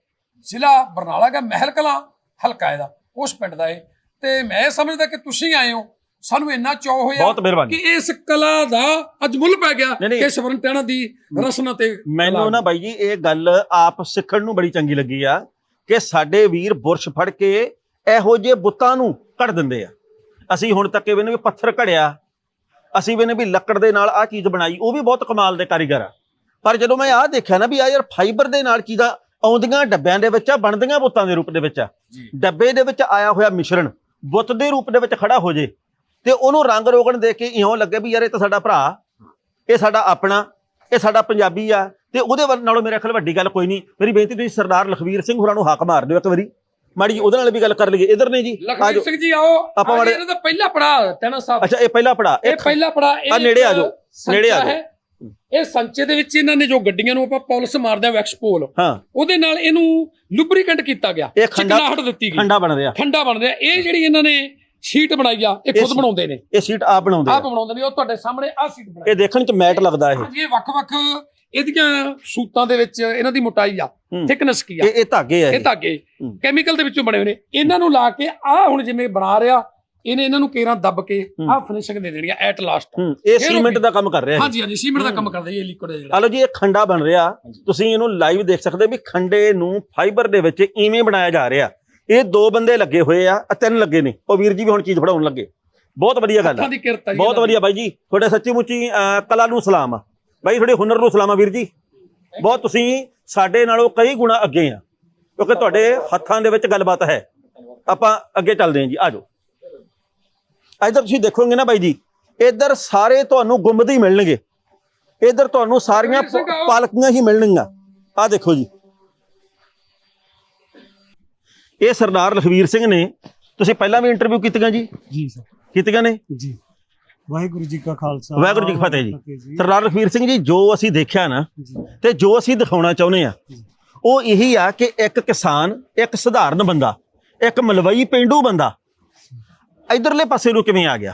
ਜ਼ਿਲ੍ਹਾ ਬਰਨਾਲਾ ਦਾ ਮਹਿਲ ਕਲਾਂ ਹਲਕਾ ਇਹਦਾ ਉਸ ਪਿੰਡ ਦਾ ਇਹ। ਤੇ ਮੈਂ ਸਮਝਦਾ ਕਿ ਤੁਸੀਂ ਆਏ ਹੋ। ਸਾਨੂੰ ਇੰਨਾ ਚਾਅ ਹੋਇਆ ਕਿ ਇਸ ਕਲਾ ਦਾ ਅੱਜ ਮੁੱਲ ਪੈ ਗਿਆ। ਕਿ ਸਵਰਨ ਟਹਿਣਾ ਦੀ ਰਸਨਾ ਤੇ ਮੈਨੂੰ ਨਾ ਬਾਈ ਜੀ ਇਹ ਗੱਲ ਆਪ ਸਿੱਖਣ ਨੂੰ ਬੜੀ ਚੰਗੀ ਲੱਗੀ ਆ ਕਿ ਸਾਡੇ ਵੀਰ ਬੁਰਸ਼ ਫੜ ਕੇ ਇਹੋ ਜਿਹੇ ਬੁੱਤਾਂ ਨੂੰ ਕੱਢ ਦਿੰਦੇ ਆ। ਅਸੀਂ ਹੁਣ ਤੱਕ ਇਹ ਵੀ ਪੱਥਰ ਘੜਿਆ ਅਸੀਂ ਵੀ ਨੇ ਵੀ ਲੱਕੜ ਦੇ ਨਾਲ ਆਹ ਚੀਜ਼ ਬਣਾਈ ਉਹ ਵੀ ਬਹੁਤ ਕਮਾਲ ਦੇ ਕਾਰੀਗਰ ਆ। ਪਰ ਜਦੋਂ ਮੈਂ ਆਹ ਦੇਖਿਆ ਨਾ ਵੀ ਆ ਯਾਰ ਫਾਈਬਰ ਦੇ ਨਾਲ ਚੀਜ਼ਾਂ ਆਉਂਦੀਆਂ ਡੱਬਿਆਂ ਦੇ ਵਿੱਚ ਆ ਬਣਦੀਆਂ ਬੁੱਤਾਂ ਦੇ ਰੂਪ ਦੇ ਵਿੱਚ ਆ। ਡੱਬੇ ਦੇ ਵਿੱਚ ਆਇਆ ਹੋਇਆ ਮਿਸ਼ਰਣ ਬੁੱਤ ਦੇ ਰੂਪ ਦੇ ਵਿੱਚ ਖੜਾ ਹੋ ਜੇ ਤੇ ਉਹਨੂੰ ਰੰਗ ਰੋਗਣ ਦੇ ਕੇ ਇਉਂ ਲੱਗੇ ਵੀ ਯਾਰ ਇਹ ਤਾਂ ਸਾਡਾ ਭਰਾ ਇਹ ਸਾਡਾ ਆਪਣਾ ਇਹ ਸਾਡਾ ਪੰਜਾਬੀ ਆ ਤੇ ਉਹਦੇ ਵੱਲ ਨਾਲੋਂ ਮੇਰੇ ਖਿਆਲ ਵੱਡੀ ਗੱਲ ਕੋਈ ਨਹੀਂ। ਮੇਰੀ ਬੇਨਤੀ ਤੁਸੀਂ ਸਰਦਾਰ ਲਖਵੀਰ ਸਿੰਘ ਹੋਰਾਂ ਨੂੰ ਹੱਕ ਮਾਰ ਦਿਓ ਇੱਕ ਵਾਰੀ। ਮਾੜੀ ਉਹਦੇ ਨਾਲ ਵੀ ਗੱਲ ਕਰ ਲਈਏ। ਇਧਰ ਨੇ ਜੀ ਲਖਵੀਰ। ਸਿੰਘ ਜੀ ਆਓ। ਆਪਾਂ ਇਹਨਾਂ ਦਾ ਪਹਿਲਾ ਪੜਾ ਟਹਿਣਾ ਸਾਹਿਬ। ਅੱਛਾ ਇਹ ਪਹਿਲਾ ਪੜਾ ਇਹ ਪਹਿਲਾ ਪੜਾ ਆ ਨੇੜੇ ਆ ਜਾਓ, ਨੇੜੇ ਆ ਜਾਓ। ਇਹ ਸੰਚੇ ਦੇ ਵਿੱਚ ਇਹਨਾਂ ਨੇ ਜੋ ਗੱਡੀਆਂ ਨੂੰ ਆਪਾਂ ਪਾਲਿਸ਼ ਮਾਰਦੇ ਆ ਵੈਕਸ ਪੋਲ ਹਾਂ। ਉਹਦੇ ਨਾਲ ਇਹਨੂੰ ਲੁਬਰੀਕੈਂਟ ਕੀਤਾ ਗਿਆ ਇਹ ਖੰਡਾ- ਚਿਕਨਾਹਟ ਦਿੱਤੀ ਗਈ। ਖੰਡਾ ਬਣ ਰਿਹਾ ਠੰਡਾ ਬਣ ਰਿਹਾ ਇਹ ਜਿਹੜੀ ਇਹਨਾਂ ਨੇ ਸ਼ੀਟ ਬਣਾਈ ਆ ਇਹ ਖੁਦ ਬਣਾਉਂਦੇ ਨੇ। ਇਹ ਸੀਟ ਆਪ ਬਣਾਉਂਦੇ ਆਪ ਆ ਬਣਾਉਂਦੇ ਨੇ ਉਹ ਤੁਹਾਡੇ ਸਾਹਮਣੇ ਆ ਸ਼ੀਟ ਬਣਾਈ। ਇਹ ਦੇਖਣ ਚ ਮੈਟ ਲੱਗਦਾ ਇਹ। ਹਾਂਜੀ ਇਹ ਵੱਖ-ਵੱਖ ਇਹਦੀਆਂ ਸੂਤਾਂ ਦੇ ਵਿੱਚ ਇਹਨਾਂ ਦੀ ਮੋਟਾਈ ਆ ਹੂੰ। ਥਿਕਨੈਸ ਕੀ ਆ। ਇਹ ਇਹ ਧਾਗੇ ਆ ਇਹ ਇਹ। ਧਾਗੇ ਹੂੰ। ਕੈਮੀਕਲ ਦੇ ਵਿੱਚੋਂ ਬਣੇ ਹੋਏ ਨੇ। ਇਹਨਾਂ ਨੂੰ ਲਾ ਕੇ ਆ ਹੁਣ ਜਿਵੇਂ ਬਣਾ ਰਿਹਾ ਇਹਨੇ ਇਹਨਾਂ ਨੂੰ ਕੇਰਾਂ ਦੱਬ ਕੇ ਹੂੰ। ਆ ਫਿਨਿਸ਼ਿੰਗ ਦੇ ਦੇਣੀ ਆ ਐਟ ਲਾਸਟ ਹੂੰ ਇਹ ਸੀਮੈਂਟ ਦਾ ਕੰਮ ਕਰ ਰਿਹਾ ਹਾਂਜੀ ਹਾਂਜੀ ਸੀਮੈਂਟ ਦਾ। ਕੰਮ ਕਰਦਾ ਜੀ, ਇਹ ਲਿਕੁਇਡ ਜਿਹੜਾ। ਹਲੋ ਜੀ ਇਹ ਖੰਡਾ ਬਣ ਰਿਹਾ। ਤੁਸੀਂ ਇਹਨੂੰ ਲਾਈਵ ਦੇਖ ਸਕਦੇ ਵੀ ਖੰਡੇ ਨੂੰ ਫਾਈਬਰ ਦੇ ਵਿੱਚ ਇਵੇਂ ਬਣਾਇਆ ਜਾ ਰਿਹਾ। ਇਹ ਦੋ ਬੰਦੇ ਲੱਗੇ ਹੋਏ ਆ ਆਹ ਤਿੰਨ ਲੱਗੇ ਨੇ। ਉਹ ਵੀਰ ਜੀ ਵੀ ਹੁਣ ਚੀਜ਼ ਫੜਾਉਣ ਲੱਗੇ। ਬਹੁਤ ਵਧੀਆ ਗੱਲ ਆ। ਹੱਥਾਂ ਦੀ ਕਿਰਤ ਆ ਜੀ ਬਹੁਤ। ਵਧੀਆ ਬਾਈ ਜੀ। ਤੁਹਾਡੇ ਸੱਚੀ ਮੁੱਚੀ ਅਹ, ਕਲਾ ਨੂੰ ਸਲਾਮ ਆ। ਬਾਈ ਤੁਹਾਡੇ ਹੁਨਰ ਨੂੰ ਸਲਾਮ ਆ ਵੀਰ ਜੀ। ਬਹੁਤ ਤੁਸੀਂ ਸਾਡੇ ਨਾਲੋਂ ਕਈ ਗੁਣਾ ਅੱਗੇ ਆ। ਕਿਉਂਕਿ ਤੁਹਾਡੇ ਹੱਥਾਂ ਦੇ ਵਿੱਚ ਗੱਲਬਾਤ ਹੈ। ਆਪਾਂ ਅੱਗੇ ਚੱਲਦੇ ਹਾਂ ਜੀ। ਆ ਜਾਓ। ਇਧਰ ਤੁਸੀਂ ਦੇਖੋਗੇ ਨਾ ਬਾਈ ਜੀ ਇਧਰ ਸਾਰੇ ਤੁਹਾਨੂੰ ਗੁੰਮਦੇ ਹੀ ਮਿਲਣਗੇ। ਇਧਰ ਤੁਹਾਨੂੰ ਸਾਰੀਆਂ। ਪਾਲਕੀਆਂ ਹੀ ਮਿਲਣਗੀਆਂ। ਆ ਦੇਖੋ ਜੀ। ਇਹ ਸਰਦਾਰ ਲਖਵੀਰ ਸਿੰਘ ਨੇ ਤੁਸੀਂ ਪਹਿਲਾਂ ਵੀ ਇੰਟਰਵਿਊ ਕੀਤੀਆਂ ਜੀ? ਜੀ ਸਰ। ਕੀਤੀਆਂ ਨੇ? ਜੀ। ਵਾਹਿਗੁਰੂ ਜੀ ਕਾ ਖਾਲਸਾ। ਵਾਹਿਗੁਰੂ ਜੀ ਕੀ ਫਤਿਹ ਜੀ। ਸਰਦਾਰ ਲਖਵੀਰ ਸਿੰਘ ਜੀ ਜੋ ਅਸੀਂ ਦੇਖਿਆ ਨਾ ਤੇ ਜੋ ਅਸੀਂ ਦਿਖਾਉਣਾ ਚਾਹੁੰਦੇ ਆ ਉਹ ਇਹੀ ਆ ਕਿ ਇੱਕ ਕਿਸਾਨ ਇੱਕ ਸਧਾਰਨ ਬੰਦਾ ਇੱਕ ਮਲਵਈ ਪਿੰਡੂ ਬੰਦਾ ਇਧਰਲੇ ਪਾਸੇ ਨੂੰ ਕਿਵੇਂ ਆ ਗਿਆ?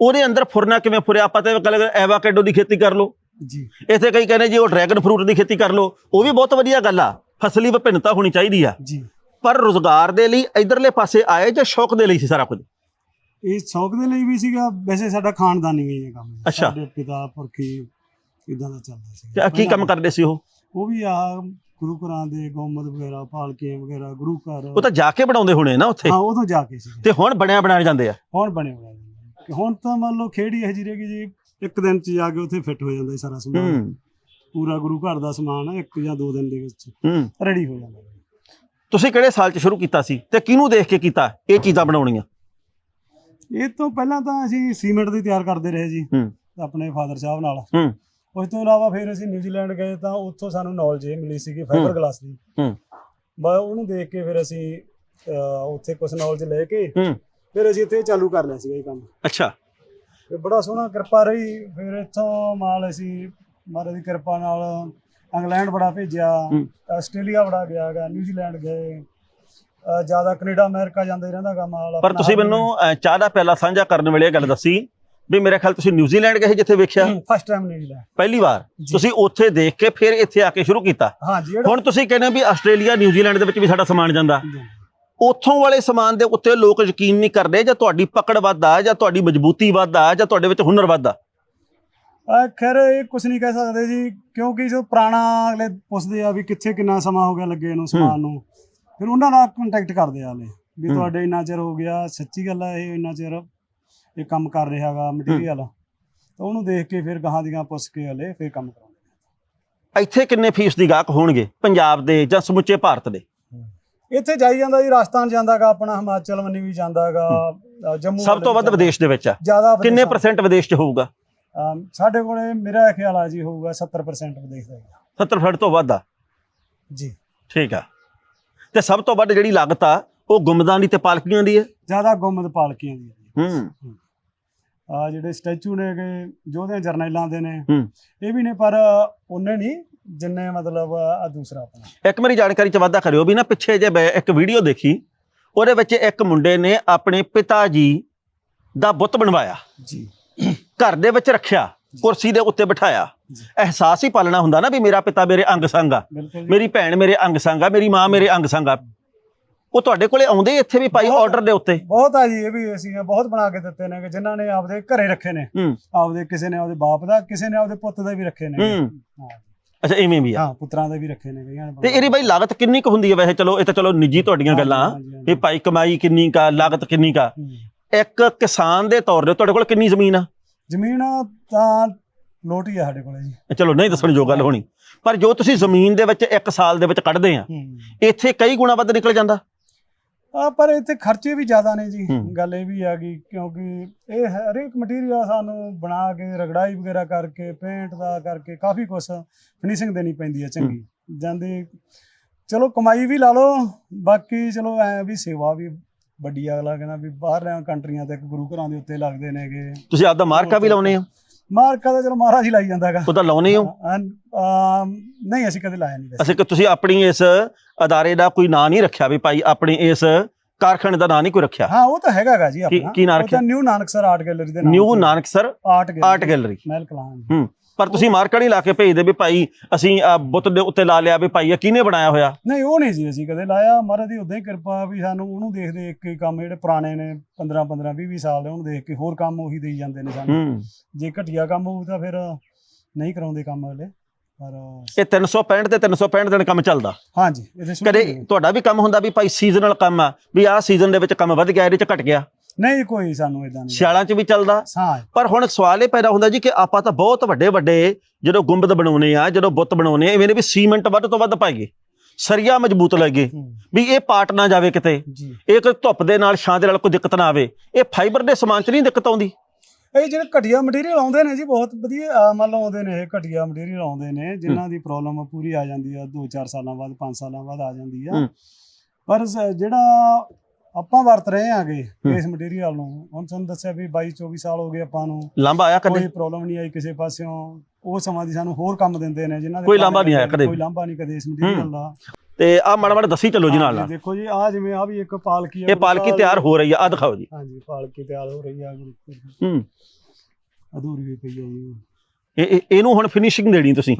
ਉਹਦੇ ਅੰਦਰ ਫੁਰਨਾ ਕਿਵੇਂ ਫੁਰਿਆ? ਆਪਾਂ ਤੇ ਗੱਲ ਐਵਾਕੈਡੋ ਦੀ ਖੇਤੀ ਕਰ ਲਓ। ਜੀ। ਇੱਥੇ ਕਈ ਕਹਿੰਦੇ ਜੀ ਉਹ ਡਰੈਗਨ ਫਰੂਟ ਦੀ ਖੇਤੀ ਕਰ ਲਓ। ਉਹ ਵੀ ਬਹੁਤ ਵਧੀਆ ਗੱਲ ਆ। ਫਸਲੀ ਵਿਭਿੰਨਤਾ ਹੋਣੀ ਚਾਹੀਦੀ ਆ। ਜੀ। ਪਰ ਰੋਜ਼ਗਾਰ ਦੇ ਲਈ ਇਧਰਲੇ ਪਾਸੇ ਆਏ ਜਾਂ ਸ਼ੌਕ ਦੇ ਲਈ ਸੀ ਸਾਰਾ ਕੁਝ? ਇਹ ਸ਼ੌਕ ਦੇ ਲਈ ਵੀ ਸੀਗਾ। ਵੈਸੇ ਸਾਡਾ ਖਾਨਦਾਨੀ ਹੀ ਇਹ ਕੰਮ। ਸਾਡੇ ਪਿਤਾ ਪੁਰਖੀ ਇਦਾਂ ਦਾ ਚੱਲਦਾ ਸੀ ਕੀ ਕੰਮ ਕਰਦੇ ਸੀ ਉਹ? ਉਹ ਵੀ ਆ ਗੁਰੂ ਘਰਾਂ ਦੇ ਗੋਮਦ ਵਗੈਰਾ ਪਾਲਕੀਆਂ ਵਗੈਰਾ ਗੁਰੂ ਘਰ। ਉਹ ਤਾਂ ਜਾ ਕੇ ਬਣਾਉਂਦੇ ਹੋਣੇ ਨਾ ਉੱਥੇ। ਹਾਂ ਉਦੋਂ ਜਾ ਕੇ ਸੀ। ਤੇ ਹੁਣ ਬਣਿਆ ਬਣਾਏ ਜਾਂਦੇ ਆ। ਹੁਣ ਬਣੇ ਹੋਏ ਆ। ਜੀ। ਹੁਣ ਤਾਂ ਮੰਨ ਲਓ ਖੇੜੀ ਇਹ ਜੀ ਰਹੀ ਜੀ ਇੱਕ ਦਿਨ ਚ ਜਾ ਕੇ ਉੱਥੇ ਫਿੱਟ ਹੋ ਜਾਂਦਾ ਜੀ ਸਾਰਾ ਸਮਾਨ। ਹੂੰ। ਪੂਰਾ ਗੁਰੂ ਘਰ ਦਾ ਸਮਾਨ ਇੱਕ ਜਾਂ ਦੋ ਦਿਨ ਦੇ ਵਿੱਚ। ਹੂੰ। ਰੈਡੀ ਹੋ ਜਾਂਦਾ। ਜੀ। ਤੁਸੀਂ ਕਿਹੜੇ ਸਾਲ 'ਚ ਸ਼ੁਰੂ ਕੀਤਾ ਸੀ ਤੇ ਕਿਹਨੂੰ ਦੇਖ ਕੇ ਕੀਤਾ ਇਹ ਚੀਜ਼ਾਂ ਬਣਾਉਣੀਆਂ? ਇਹ ਤੋਂ ਪਹਿਲਾਂ ਤਾਂ ਅਸੀਂ ਸੀਮੈਂਟ ਦੀ ਤਿਆਰ ਕਰਦੇ ਰਹੇ ਜੀ ਹੂੰ। ਆਪਣੇ ਫਾਦਰ ਸਾਹਿਬ ਨਾਲ। ਹੂੰ। ਉਸ ਤੋਂ ਇਲਾਵਾ ਫਿਰ ਅਸੀਂ ਨਿਊਜ਼ੀਲੈਂਡ ਗਏ ਤਾਂ ਉੱਥੋਂ ਸਾਨੂੰ ਨੌਲੇਜ ਇਹ ਮਿਲੀ ਸੀਗੀ ਫਾਈਬਰ। ਗਲਾਸ ਦੀ। ਹੂੰ। ਬਾ ਉਹਨੂੰ ਦੇਖ ਕੇ ਫਿਰ ਅਸੀਂ ਅਹ, ਉੱਥੇ ਕੁਝ ਨੌਲੇਜ ਲੈ ਕੇ ਹੂੰ। ਫਿਰ ਅਸੀਂ ਇੱਥੇ ਚਾਲੂ ਕਰ ਲਿਆ ਸੀਗਾ ਇਹ ਕੰਮ। ਅੱਛਾ। ਤੇ ਬੜਾ ਸੋਹਣਾ ਕਿਰਪਾ ਰਹੀ। ਫਿਰ ਇੱਥੋਂ ਮਾਲ ਅਸੀਂ ਮਹਾਰਾਜ ਦੀ ਕਿਰਪਾ ਨਾਲ ਇੰਗਲੈਂਡ ਬੜਾ ਭੇਜਿਆ ਹੂੰ। ਆਸਟ੍ਰੇਲੀਆ ਬੜਾ ਗਿਆ ਗਾ ਨਿਊਜ਼ੀਲੈਂਡ ਗਏ। ਅਹ, ਜ਼ਿਆਦਾ ਕੈਨੇਡਾ ਅਮਰੀਕਾ ਜਾਂਦਾ ਰਹਿੰਦਾ ਗਾ ਮਾਲ ਪਰ ਤੁਸੀਂ ਮੈਨੂੰ ਚਾਹ ਦਾ ਪਿਆਲਾ ਸਾਂਝਾ ਕਰਨ ਵੇਲੇ ਇਹ ਗੱਲ ਦੱਸੀ ਵੀ ਮੇਰੇ ਖਿਆਲ ਤੁਸੀਂ ਨਿਊਜ਼ੀਲੈਂਡ ਗਏ ਜਿੱਥੇ ਵੇਖਿਆ? First time New Zealand. ਪਹਿਲੀ ਵਾਰ। ਤੁਸੀਂ ਉੱਥੇ ਦੇਖ ਕੇ ਫਿਰ ਇੱਥੇ ਆ ਕੇ ਸ਼ੁਰੂ ਕੀਤਾ। ਹਾਂ ਜੀ ਜਿਹੜਾ ਹੁਣ ਤੁਸੀਂ ਕਹਿੰਦੇ ਵੀ ਆਸਟ੍ਰੇਲੀਆ ਨਿਊਜ਼ੀਲੈਂਡ ਦੇ ਵਿੱਚ ਵੀ ਸਾਡਾ ਸਮਾਨ ਜਾਂਦਾ। ਉੱਥੋਂ ਵਾਲੇ ਸਮਾਨ ਦੇ ਉੱਤੇ ਲੋਕ ਯਕੀਨ ਨਹੀਂ ਕਰਦੇ ਜਾਂ ਤੁਹਾਡੀ ਪਕੜ ਵੱਧ ਆ ਜਾਂ ਤੁਹਾਡੀ ਮਜ਼ਬੂਤੀ ਵੱਧ ਆ ਜਾਂ ਤੁਹਾਡੇ ਵਿੱਚ ਹੁਨਰ ਵੱਧ ਖੈਰ ਇਹ ਕੁਝ ਨਹੀਂ ਕਹਿ ਸਕਦੇ ਜੀ ਕਿਉਂਕਿ ਜੋ ਪੁਰਾਣਾ ਅਗਲੇ ਪੁੱਛਦੇ ਆ ਵੀ ਕਿੱਥੇ ਕਿੰਨਾ ਸਮਾਂ ਹੋ ਗਿਆ ਲੱਗੇ ਨੂੰ ਸਮਾਨ ਨੂੰ ਫਿਰ ਉਹਨਾਂ ਨਾਲ ਕੰਟੈਕਟ ਕਰਦੇ ਆ ਹਲੇ ਵੀ। ਤੁਹਾਡੇ ਇੰਨਾ ਚਿਰ ਹੋ ਗਿਆ ਸੱਚੀ ਗੱਲ ਆ ਇਹ ਇੰਨਾ ਚਿਰ ਇਹ ਕੰਮ ਕਰ ਰਿਹਾਗਾ ਮਟੀਰੀਅਲ ਤਾਂ ਉਹਨੂੰ ਦੇਖ ਕੇ ਫਿਰ ਗਾਹਾਂ ਦੀਆਂ ਪੁੱਛ ਕੇ ਹਲੇ ਫਿਰ ਕੰਮ ਕਰਾਉਂਦੇ ਇੱਥੇ ਕਿੰਨੇ ਫੀਸ ਦੀ ਗਾਹਕ ਹੋਣਗੇ ਪੰਜਾਬ ਦੇ ਜਾਂ ਸਮੁੱਚੇ ਭਾਰਤ ਦੇ? ਇੱਥੇ ਜਾਈ ਜਾਂਦਾ ਜੀ ਰਾਜਸਥਾਨ ਜਾਂਦਾਗਾ ਆਪਣਾ ਹਿਮਾਚਲ ਮੰਨੀ ਵੀ ਜਾਂਦਾਗਾ ਅ, ਜੰਮੂ ਸਭ ਤੋਂ ਵੱਧ ਵਿਦੇਸ਼ ਦੇ ਵਿੱਚ ਆ। ਜ਼ਿਆਦਾ ਕਿੰਨੇ ਪਰਸੈਂਟ ਵਿਦੇਸ਼ 'ਚ ਹੋਊਗਾ? ਸਾਡੇ ਕੋਲੇ ਮੇਰਾ ਖਿਆਲ ਆ ਜੀ ਹੋਊਗਾ 70% ਵਿਦੇਸ਼ ਦਾ ਹੀ ਆ। 70% ਤੋਂ ਵੱਧ ਆ? ਜੀ। ਠੀਕ ਆ। ਤੇ ਸਭ ਤੋਂ ਵੱਧ ਜਿਹੜੀ ਲਾਗਤ ਆ ਉਹ ਗੁੰਮਦਾਂ ਦੀ ਤੇ ਪਾਲਕੀਆਂ ਦੀ ਹੈ ਜ਼ਿਆਦਾ ਗੁੰਮਦ ਪਾਲਕੀਆਂ ਦੀ ਹੂੰ। ਆ ਜਿਹੜੇ ਸਟੈਚੂ ਨੇ ਕਿ ਜੋਧੇ ਜਰਨੈਲਾਂ ਦੇ ਨੇ। ਇਹ ਵੀ ਨੇ ਪਰ ਉਹਨੇ ਨਹੀਂ ਜਿੰਨੇ ਮਤਲਬ ਆ ਦੂਸਰਾ ਆਪਣਾ। ਇੱਕ ਮੇਰੀ ਜਾਣਕਾਰੀ ਚ ਵਾਧਾ ਕਰਿਓ ਵੀ ਨਾ ਪਿੱਛੇ ਜੇ ਮੈਂ ਇੱਕ ਵੀਡੀਓ ਦੇਖੀ ਉਹਦੇ ਵਿੱਚ ਇੱਕ ਮੁੰਡੇ ਨੇ ਆਪਣੇ ਪਿਤਾ ਜੀ ਦਾ ਬੁੱਤ ਬਣਵਾਇਆ। ਜੀ। ਘਰ ਦੇ ਵਿੱਚ ਰੱਖਿਆ ਕੁਰਸੀ ਦੇ ਉੱਤੇ ਬਿਠਾਇਆ। ਅਹਿਸਾਸ ਹੀ ਪਾਲਣਾ ਹੁੰਦਾ ਨਾ ਵੀ ਮੇਰਾ ਪਿਤਾ ਮੇਰੇ ਅੰਗ ਸੰਗ ਆ। ਮੇਰੀ ਭੈਣ ਮੇਰੇ ਅੰਗ ਸੰਗ ਆ ਮੇਰੀ ਮਾਂ ਮੇਰੇ ਅੰਗ ਸੰਗ ਆ। ਉਹ ਤੁਹਾਡੇ ਕੋਲੇ ਆਉਂਦੇ ਇੱਥੇ ਵੀ ਭਾਈ ਬਹੁਤ। ਆਰਡਰ ਦੇ ਉੱਤੇ? ਬਹੁਤ ਆ ਜੀ ਇਹ ਵੀ ਅਸੀਂ ਬਹੁਤ ਬਣਾ ਕੇ ਦਿੱਤੇ ਨੇ ਕਿ ਜਿਨ੍ਹਾਂ ਨੇ ਆਪਦੇ ਘਰੇ ਰੱਖੇ ਨੇ। ਹੂੰ। ਆਪਦੇ ਕਿਸੇ ਨੇ ਆਪਦੇ ਬਾਪ ਦਾ ਕਿਸੇ ਨੇ ਆਪਦੇ ਪੁੱਤ ਦਾ ਵੀ ਰੱਖੇ ਨੇ। ਹੂੰ। ਹਾਂ ਅੱਛਾ ਇਵੇਂ ਵੀ ਆ? ਹਾਂ ਪੁੱਤਰਾਂ ਦੇ ਵੀ ਰੱਖੇ ਨੇ ਕਈਆਂ ਨੇ ਤੇ ਇਹਦੀ ਬਾਈ ਲਾਗਤ ਕਿੰਨੀ ਕੁ ਹੁੰਦੀ ਹੈ ਵੈਸੇ? ਚਲੋ ਇਹ ਤਾਂ ਚਲੋ ਨਿੱਜੀ ਤੁਹਾਡੀਆਂ ਗੱਲਾਂ। ਹਾਂਜੀ, ਹਾਂਜੀ। ਵੀ ਭਾਈ ਕਮਾਈ ਕਿੰਨੀ ਕਾ ਲਾਗਤ ਕਿੰਨੀ ਕਾ। ਇੱਕ ਕਿਸਾਨ ਦੇ ਤੌਰ ਤੇ ਤੁਹਾਡੇ ਕੋਲ ਕਿੰਨੀ ਜ਼ਮੀਨ ਆ? ਜ਼ਮੀਨ ਤਾਂ ਲੋਟ ਹੀ ਆ ਸਾਡੇ ਕੋਲੇ ਜੀ। ਚਲੋ ਨਹੀਂ ਦੱਸਣ ਜੋ ਗੱਲ ਹੋਣੀ। ਪਰ ਜੋ ਤੁਸੀਂ ਜ਼ਮੀਨ ਦੇ ਵਿੱਚ ਇੱਕ ਸਾਲ ਦੇ ਵਿੱਚ ਕੱਢਦੇ ਆ ਇੱਥੇ ਕਈ ਗੁਣਾ ਵੱਧ ਨਿਕਲ ਜਾਂਦਾ। ਆ ਪਰ ਇੱਥੇ ਖਰਚੇ ਵੀ ਜ਼ਿਆਦਾ ਨੇ ਜੀ। ਗੱਲ ਇਹ ਵੀ ਆ ਗਈ ਕਿਉਂਕਿ ਇਹ ਹਰੇਕ ਮਟੀਰੀਅਲ ਸਾਨੂੰ ਬਣਾ ਕੇ ਰਗੜਾਈ ਵਗੈਰਾ ਕਰਕੇ ਪੇਂਟ ਦਾ ਕਰਕੇ ਕਾਫੀ ਕੁਝ ਫਿਨਿਸ਼ਿੰਗ ਦੇਣੀ ਪੈਂਦੀ ਹੈ ਚੰਗੀ। ਜਾਂਦੇ ਚਲੋ ਕਮਾਈ ਵੀ ਲਾ ਲਓ ਬਾਕੀ ਚਲੋ ਐ ਵੀ ਸੇਵਾ ਵੀ ਵੱਡੀ ਆ, ਅਗਲਾ ਕਹਿੰਦਾ ਵੀ ਬਾਹਰਲੀਆਂ ਕੰਟਰੀਆਂ ਤੇ ਗੁਰੂ ਘਰਾਂ ਦੇ ਉੱਤੇ ਲੱਗਦੇ ਨੇਗੇ। ਤੁਸੀਂ ਆਪਦਾ ਮਾਰਕਾ ਵੀ ਲਾਉਨੇ ਹੋ? ਮਾਰਕਾ ਤਾਂ ਚਲੋ ਮਹਾਰਾਜ ਹੀ ਲਾਈ ਜਾਂਦਾਗਾ। ਉਹਦਾ ਲਾਉਨੇ ਹੋ ਨਹੀਂ ਅਸੀਂ ਕਦੇ ਲਾਇਆ ਨਹੀਂ ਅਸੀਂ ਕਿ ਤੁਸੀਂ ਆਪਣੀ ਇਸ ਅਦਾਰੇ ਦਾ ਕੋਈ ਨਾਂ ਨਹੀਂ ਰੱਖਿਆ ਵੀ ਭਾਈ ਆਪਣੀ ਇਸ ਕਾਰਖਾਨੇ ਦਾ ਨਾਂ ਨਹੀਂ ਕੋਈ ਰੱਖਿਆ? ਹਾਂ ਉਹ ਤਾਂ ਹੈਗਾਗਾ ਜੀ ਆਪਣਾ। ਕੀ ਨਾਂ ਉਹ ਰੱਖਿਆ? ਤਾਂ ਨਿਊ ਨਾਨਕਸਰ ਆਰਟ ਗੈਲਰੀ ਦੇ ਨਾਮ ਨਿਊ ਤੇ। Nanaksar art gallery art gallery Mehal Kalan ਪਰ ਤੁਸੀਂ ਮਾਰਕਾ ਨਹੀਂ ਲਾ ਕੇ ਭੇਜਦੇ ਵੀ ਭਾਈ ਅਸੀਂ ਆਹ ਬੁੱਤ ਦੇ ਉੱਤੇ ਲਾ ਲਿਆ ਵੀ ਭਾਈ ਇਹ ਕਿਹਨੇ ਬਣਾਇਆ ਹੋਇਆ? ਨਹੀਂ ਉਹ ਨਹੀਂ ਜੀ ਅਸੀਂ ਕਦੇ ਲਾਇਆ। ਮਹਾਰਾਜ ਦੀ ਉਦਾਂ ਹੀ ਕਿਰਪਾ ਵੀ ਸਾਨੂੰ ਉਹਨੂੰ ਦੇਖ ਦੇਖ ਕੇ ਕੰਮ ਜਿਹੜੇ ਪੁਰਾਣੇ ਨੇ 15 15 20 20 ਸਾਲ ਦੇ ਉਹਨੂੰ ਦੇਖ ਕੇ ਹੋਰ ਕੰਮ ਉਹੀ ਦੇਈ ਜਾਂਦੇ ਨੇ ਸਾਨੂੰ। ਹੂੰ। ਜੇ ਘਟੀਆ ਕੰਮ ਹੋਊ ਤਾਂ ਫਿਰ ਨਹੀਂ ਕਰਾਉਂਦੇ ਕੰਮ ਅਗਲੇ। ਪਰ ਇਹ 365 ਤੇ 365 ਦਿਨ ਕੰਮ ਚੱਲਦਾ। ਹਾਂਜੀ ਇਹਦੇ ਸ਼ੁਰੂ ਕਦੇ। ਤੁਹਾਡਾ ਵੀ ਕੰਮ ਹੁੰਦਾ ਵੀ ਭਾਈ ਸੀਜ਼ਨਲ ਕੰਮ ਆ ਵੀ ਆਹ ਸੀਜ਼ਨ ਦੇ ਵਿੱਚ ਕੰਮ ਵੱਧ ਗਿਆ ਇਹਦੇ ਚ ਘਟ ਗਿਆ। ਨਹੀਂ ਕੋਈ ਸਾਨੂੰ ਇਦਾਂ ਨਹੀਂ। ਸਿਆਲਾਂ ਚ ਵੀ ਚੱਲਦਾ। ਹਾਂ। ਪਰ ਹੁਣ ਸਵਾਲ ਇਹ ਪੈਦਾ ਹੁੰਦਾ ਜੀ ਕਿ ਆਪਾਂ ਤਾਂ ਬਹੁਤ ਵੱਡੇ ਵੱਡੇ ਜਦੋਂ ਗੁੰਬਦ ਬਣਾਉਨੇ ਆ ਜਦੋਂ ਬੁੱਤ ਬਣਾਉਨੇ ਆ ਇਵੇਂ ਨੇ ਵੀ ਸੀਮੈਂਟ ਵੱਧ ਤੋਂ ਵੱਧ ਪਾਈਏ ਸਰੀਆ ਮਜ਼ਬੂਤ ਲੱਗੇ ਵੀ ਇਹ ਪਾਟ ਨਾ ਜਾਵੇ ਕਿਤੇ ਇਹ ਕੋਈ ਧੁੱਪ ਦੇ ਨਾਲ ਛਾਂ ਦੇ ਨਾਲ ਕੋਈ ਦਿੱਕਤ ਨਾ ਆਵੇ ਇਹ ਫਾਈਬਰ ਦੇ ਸਮਾਨ ਚ ਨਹੀਂ ਦਿੱਕਤ ਆਉਂਦੀ? ਇਹ ਜਿਹੜੇ ਘਟੀਆ ਮਟੀਰੀਅਲ ਆਉਂਦੇ ਨੇ ਜੀ ਬਹੁਤ ਵਧੀਆ ਮੰਨ ਲਓ ਆਉਂਦੇ ਨੇ ਇਹ ਘਟੀਆ ਮਟੀਰੀਅਲ ਆਉਂਦੇ ਨੇ ਜਿਨ੍ਹਾਂ ਦੀ ਪ੍ਰੋਬਲਮ ਪੂਰੀ ਆ ਜਾਂਦੀ ਆ 2-4 ਸਾਲਾਂ ਬਾਅਦ 5 ਸਾਲਾਂ ਬਾਅਦ ਆ ਜਾਂਦੀ ਆ। ਪਰ ਜਿਹੜਾ ਆਪਾਂ ਵਰਤ ਰਹੇ ਆਂਗੇ ਹੂੰ। ਇਸ ਮਟੀਰੀਅਲ ਨੂੰ। ਹੁਣ ਤੁਹਾਨੂੰ ਦੱਸਿਆ ਵੀ 22-24 ਸਾਲ ਹੋ ਗਏ ਆਪਾਂ ਨੂੰ। ਲਾਂਭਾ ਆਇਆ ਕਦੇ? ਕੋਈ ਪ੍ਰੋਬਲਮ ਨਹੀਂ ਆਈ ਕਿਸੇ ਪਾਸਿਓਂ। ਉਹ ਸਮਾਂ ਦੀ ਸਾਨੂੰ ਹੋਰ ਕੰਮ ਦਿੰਦੇ ਨੇ ਜਿਨ੍ਹਾਂ ਦੇ ਕੋਈ ਲਾਂਭਾ ਨਹੀਂ ਆਇਆ ਕਦੇ? ਕੋਈ। ਲਾਂਭਾ ਨਹੀਂ ਕਦੇ ਇਸ ਮਟੀਰੀਅਲ ਦਾ। ਤੇ ਆ ਮਾੜਾ ਮਾੜਾ ਦੱਸੀ ਚੱਲੋ ਜੀ ਨਾਲ ਨਾਲ। ਦੇਖੋ ਜੀ ਆ ਜਿਵੇਂ ਆ ਵੀ ਇੱਕ ਪਾਲਕੀ ਇਹ ਪਾਲਕੀ ਤਿਆਰ ਹੋ ਰਹੀ ਆ। ਆ ਦਿਖਾਓ ਜੀ। ਹਾਂਜੀ ਪਾਲਕੀ ਤਿਆਰ ਹੋ ਰਹੀ ਆ। ਹੂੰ। ਅਧੂਰੀ ਵੀ ਪਈ ਆ ਜੀ। ਇਹ ਇਹ- ਇਹਨੂੰ ਹੁਣ ਫਿਨਿਸ਼ਿੰਗ ਦੇਣੀ ਤੁਸੀਂ।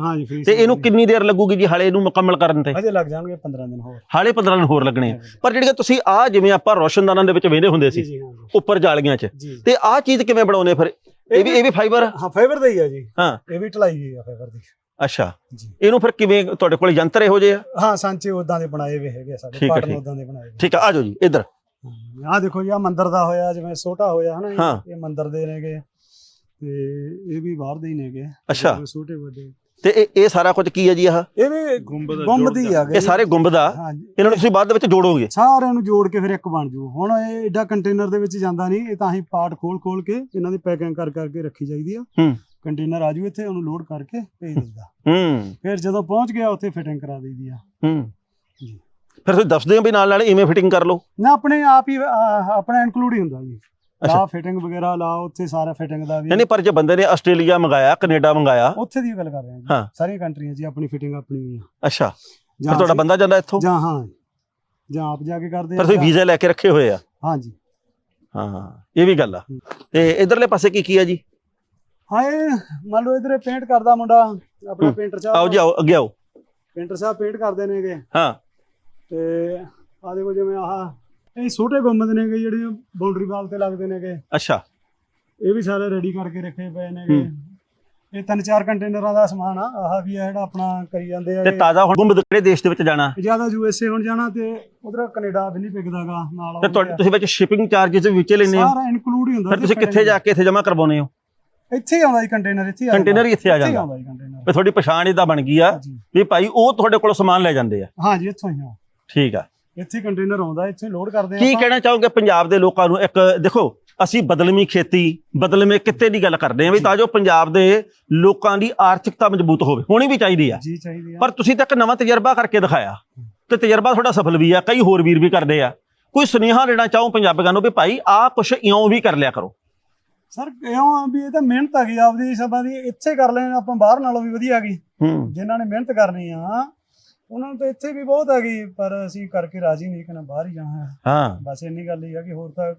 ਤੇ ਇਹਨੂੰ। ਕਿੰਨੀ ਦੇਰ ਲੱਗੂਗੀ ਜੀ ਹਲੇ ਇਹਨੂੰ ਮੁਕੰਮਲ ਕਰਨ ਤੇ? ਅਜੇ ਲੱਗ ਜਾਣਗੇ 15 ਦਿਨ ਹੋਰ। ਹਾਲੇ 15 ਦਿਨ ਹੋਰ ਲੱਗਣੇ ਆ। ਪਰ ਜਿਹੜੀਆਂ ਤੁਸੀਂ ਆ ਜਿਵੇਂ ਆਪਾਂ ਰੋਸ਼ਨਦਾਨਾਂ ਦੇ ਵਿੱਚ ਵੇਂਦੇ ਹੁੰਦੇ ਸੀ ਹਾਂ। ਉੱਪਰ ਜਾਲੀਆਂ 'ਚ ਤੇ ਆਹ ਚੀਜ਼ ਕਿਵੇਂ ਬਣਾਉਨੇ ਫਿਰ? ਇਹ ਵੀ ਇਹ ਵੀ ਫਾਈਬਰ ਹਾਂ ਫਾਈਬਰ ਦਾ ਹੀ ਆ ਜੀ। ਹਾਂ। ਇਹ ਵੀ ਢਲਾਈ ਹੋਈ ਆ ਫਾਈਬਰ ਦੀ। ਅੱਛਾ। ਇਹਨੂੰ ਫਿਰ ਕਿਵੇਂ ਤੁਹਾਡੇ ਕੋਲ ਯੰਤਰ ਇਹੋ ਜਿਹੇ ਆ? ਹਾਂ ਸਾਂਚੇ ਉਦਾਂ ਦੇ ਬਣਾਏ ਹੋਏ ਹੈਗੇ ਆ ਸਾਡੇ ਆ, ਪਾਟਨ। ਉਦਾਂ ਦੇ ਬਣਾਏ ਠੀਕ ਆ ਆਜੋ ਜੀ ਇੱਧਰ। ਆ ਦੇਖੋ ਜੀ ਆ ਮੰਦਿਰ ਦਾ ਹੋਇਆ ਜਿਵੇਂ ਛੋਟਾ ਹੋਇਆ ਹਨਾ ਹਾਂ। ਇਹ ਮੰਦਿਰ ਦੇ ਨੇਗੇ। ਤੇ ਇਹ ਵੀ ਬਾਹਰ ਦੇ ਹੀ ਨੇਗੇ। ਅੱਛਾ। ਛੋਟੇ ਵੱਡੇ। ਤੇ ਇਹ ਇਹ ਸਾਰਾ ਕੁਝ ਕੀ ਹੈ ਜੀ ਆਹ ਇਹ ਵੀ ਗੁੰਬਦੀ ਆ ਇਹ ਸਾਰੇ ਗੁੰਬਦ ਆ ਇਹਨਾਂ ਨੂੰ ਤੁਸੀਂ ਬਾਅਦ ਦੇ ਵਿੱਚ ਜੋੜੋਗੇ? ਸਾਰਿਆਂ ਨੂੰ ਜੋੜ ਕੇ ਫਿਰ ਇੱਕ ਬਣ ਜੂ। ਹੁਣ ਇਹ ਏਡਾ ਕੰਟੇਨਰ ਦੇ ਵਿੱਚ ਜਾਂਦਾ ਨਹੀਂ ਇਹ ਤਾਂ ਹੀ ਪਾਰਟ ਖੋਲ ਖੋਲ ਕੇ ਇਹਨਾਂ ਦੀ ਪੈਕਿੰਗ ਕਰ ਕਰਕੇ ਰੱਖੀ ਚਾਹੀਦੀ ਆ। ਹੂੰ। ਕੰਟੇਨਰ ਆ ਜੂ ਇੱਥੇ ਉਹਨੂੰ ਲੋਡ ਕਰਕੇ ਭੇਜ ਦਿੰਦਾ। ਹੂੰ। ਫਿਰ ਜਦੋਂ ਪਹੁੰਚ ਗਿਆ ਉੱਥੇ ਫਿਟਿੰਗ ਕਰਾ ਦਈਦੀ ਆ। ਹੂੰ। ਜੀ। ਫਿਰ ਤੁਸੀਂ ਦੱਸਦੇ ਹੋ ਵੀ ਨਾਲ ਨਾਲ ਇਵੇਂ ਫਿਟਿੰਗ ਕਰ ਲਓ। ਨਾ ਆਪਣੇ ਆਪ ਹੀ ਆਪਣਾ ਇਨਕਲੂਡ ਹੀ ਹੁੰਦਾ ਜੀ। ਲਾ ਫਿਟਿੰਗ ਵਗੈਰਾ ਲਾ ਉੱਥੇ ਸਾਰਾ ਫਿਟਿੰਗ ਦਾ ਵੀ। ਨਹੀਂ ਨਹੀਂ ਪਰ ਜੇ ਬੰਦੇ ਨੇ ਆਸਟ੍ਰੇਲੀਆ ਮੰਗਾਇਆ ਕੈਨੇਡਾ ਮੰਗਾਇਆ। ਉੱਥੇ ਦੀ ਗੱਲ ਕਰ ਰਹੇ ਹਾਂ ਹਾਂ। ਜੀ ਸਾਰੀਆਂ ਕੰਟਰੀਆਂ ਹੀ ਆਪਣੀ ਫਿਟਿੰਗ ਆਪਣੀ ਹੀ ਆ। ਅੱਛਾ। ਫਿਰ ਜਾਂ ਤੁਹਾਡਾ ਅਸੀਂ- ਬੰਦਾ ਜਾਂਦਾ ਇੱਥੋਂ? ਜਾਂ ਹਾਂ ਜਾਂ। ਆਪ ਜਾ ਕੇ ਕਰਦੇ ਪਰ ਤੁਸੀਂ ਜਾਂ- ਵੀਜ਼ਾ ਲੈ ਕੇ ਰੱਖੇ ਹੋਏ ਆ? ਹਾਂਜੀ ਹਾਂ ਇਹ ਵੀ ਗੱਲ ਆ। ਤੇ ਇਧਰਲੇ ਪਾਸੇ ਕੀ ਕੀ ਆ ਜੀ? ਹਾਂ ਇਹ ਮੰਨ ਲਓ ਇਧਰੇ ਪੇਂਟ ਕਰਦਾ ਮੁੰਡਾ ਆਪਣਾ ਹੂੰ। ਪੇਂਟਰ ਆਓ ਸਾਹਿਬ ਜੀ ਆਓ ਅੱਗੇ ਆਓ। ਪੇਂਟਰ ਸਾਹਿਬ ਪੇਂਟ ਕਰਦੇ ਨੇਗੇ। ਹਾਂ। ਤੇ ਆ ਦੇਖੋ ਜਿਵੇਂ ਆਹ ਇਹ ਛੋਟੇ ਗੁੰਮਦ ਨੇਗੇ ਜਿਹੜੇ ਬਾਉਂਡਰੀ ਵਾਲ ਤੇ ਲੱਗਦੇ ਨੇਗੇ। ਅੱਛਾ। ਇਹ ਵੀ ਸਾਰੇ ਰੈਡੀ ਕਰਕੇ ਰੱਖੇ ਪਏ ਨੇਗੇ। ਇਹ ਤਿੰਨ ਚਾਰ ਕੰਟੇਨਰਾਂ ਦਾ ਸਮਾਨ ਆ ਆਹ ਵੀ ਆ ਜਿਹੜਾ ਆਪਣਾ ਕਰੀ ਜਾਂਦੇ ਆ ਤੇ ਤਾਜ਼ਾ ਹੁਣ ਗੁੰਮਦ ਕਿਹੜੇ ਦੇਸ਼ ਦੇ ਵਿੱਚ ਜਾਣਾ? ਜ਼ਿਆਦਾ ਯੂਐਸਏ ਹੁਣ ਜਾਣਾ ਤੇ ਉਧਰ ਕੈਨੇਡਾ ਵੀ ਨਹੀਂ ਵਿਕਦਾਗਾ ਨਾਲ ਤੇ ਤੁਹਾਡੇ ਤੁਸੀਂ ਵਿੱਚ ਸ਼ਿਪਿੰਗ ਚਾਰजेस ਵੀ ਵਿੱਚ ਲੈਂਦੇ ਹੋ? ਸਾਰਾ ਇਨਕਲੂਡ ਹੀ ਹੁੰਦਾ ਫਿਰ ਤੁਸੀਂ ਕਿੱਥੇ ਜਾ ਕੇ ਇੱਥੇ ਜਮ੍ਹਾਂ ਕਰਵਾਉਨੇ ਹੋ? ਇੱਥੇ ਆਉਂਦਾ ਜੀ ਕੰਟੇਨਰ ਇੱਥੇ ਆ ਕੰਟੇਨਰ ਹੀ ਇੱਥੇ ਆ ਇੱਥੇ ਜਾਂਦਾ। ਆਉਂਦਾ ਜੀ ਕੰਟੇਨਰ ਵੀ ਤੁਹਾਡੀ ਪਛਾਣ ਇਹਦਾ ਬਣ ਗਈ ਆ ਵੀ ਭਾਈ ਉਹ ਤੁਹਾਡੇ ਕੋਲ ਸਮਾਨ ਲੈ ਜਾਂਦੇ ਆ। ਹਾਂ ਜੀ ਇੱਥੋਂ ਹੀ ਆ। ਠੀਕ ਆ। ਇੱਥੇ ਕੰਟੇਨਰ ਆਉਂਦਾ ਇੱਥੇ ਲੋਡ ਕਰਦੇ ਆ ਕੀ ਆਪਾਂ। ਕਹਿਣਾ ਚਾਹੋਗੇ ਪੰਜਾਬ ਦੇ ਲੋਕਾਂ ਨੂੰ? ਇੱਕ ਦੇਖੋ ਅਸੀਂ ਬਦਲਵੀਂ ਖੇਤੀ ਬਦਲਵੇਂ ਕਿੱਤੇ ਦੀ ਗੱਲ ਕਰਦੇ ਹਾਂ ਵੀ ਤਾਂ ਜੋ ਪੰਜਾਬ ਦੇ ਲੋਕਾਂ ਦੀ ਆਰਥਿਕਤਾ ਮਜ਼ਬੂਤ ਹੋਵੇ ਹੋਣੀ ਵੀ ਚਾਹੀਦੀ ਆ। ਜੀ ਚਾਹੀਦੀ ਆ। ਪਰ ਤੁਸੀਂ ਤਾਂ ਇੱਕ ਨਵਾਂ ਤਜਰਬਾ ਕਰਕੇ ਦਿਖਾਇਆ ਤੇ ਤਜਰਬਾ ਤੁਹਾਡਾ ਸਫਲ ਵੀ ਆ ਕਈ ਹੋਰ ਵੀਰ ਵੀ ਕਰਦੇ ਆ। ਕੋਈ ਸੁਨੇਹਾ ਦੇਣਾ ਚਾਹੋ ਪੰਜਾਬੀਆਂ ਨੂੰ ਵੀ ਭਾਈ ਆਹ ਕੁਛ ਇਉਂ ਵੀ ਕਰ ਲਿਆ ਕਰੋ। ਸਰ ਇਉਂ ਆ ਵੀ ਇਹ ਤਾਂ ਮਿਹਨਤ ਆ ਗਈ ਆਪਦੀ ਸਭਾ ਦੀ ਇੱਥੇ ਕਰ ਲੈਣ ਆਪਾਂ ਬਾਹਰ ਨਾਲੋਂ ਵੀ ਵਧੀਆ ਗਈ। ਹੂੰ। ਜਿਨ੍ਹਾਂ ਨੇ ਮਿਹਨਤ ਕਰਨੀ ਆ ਉਹਨਾਂ ਨੂੰ ਤਾਂ ਇੱਥੇ ਵੀ ਬਹੁਤ ਆ ਗਈ ਪਰ ਅਸੀਂ ਕਰਕੇ ਰਾਜੀ ਨਹੀਂ ਕਿ ਨਾ ਬਾਹਰ ਹੀ ਜਾਣਾ ਹੈ। ਹਾਂ। ਬਸ ਇੰਨੀ ਗੱਲ ਹੀ ਆ ਕਿ ਹੋਰ ਤਾਂ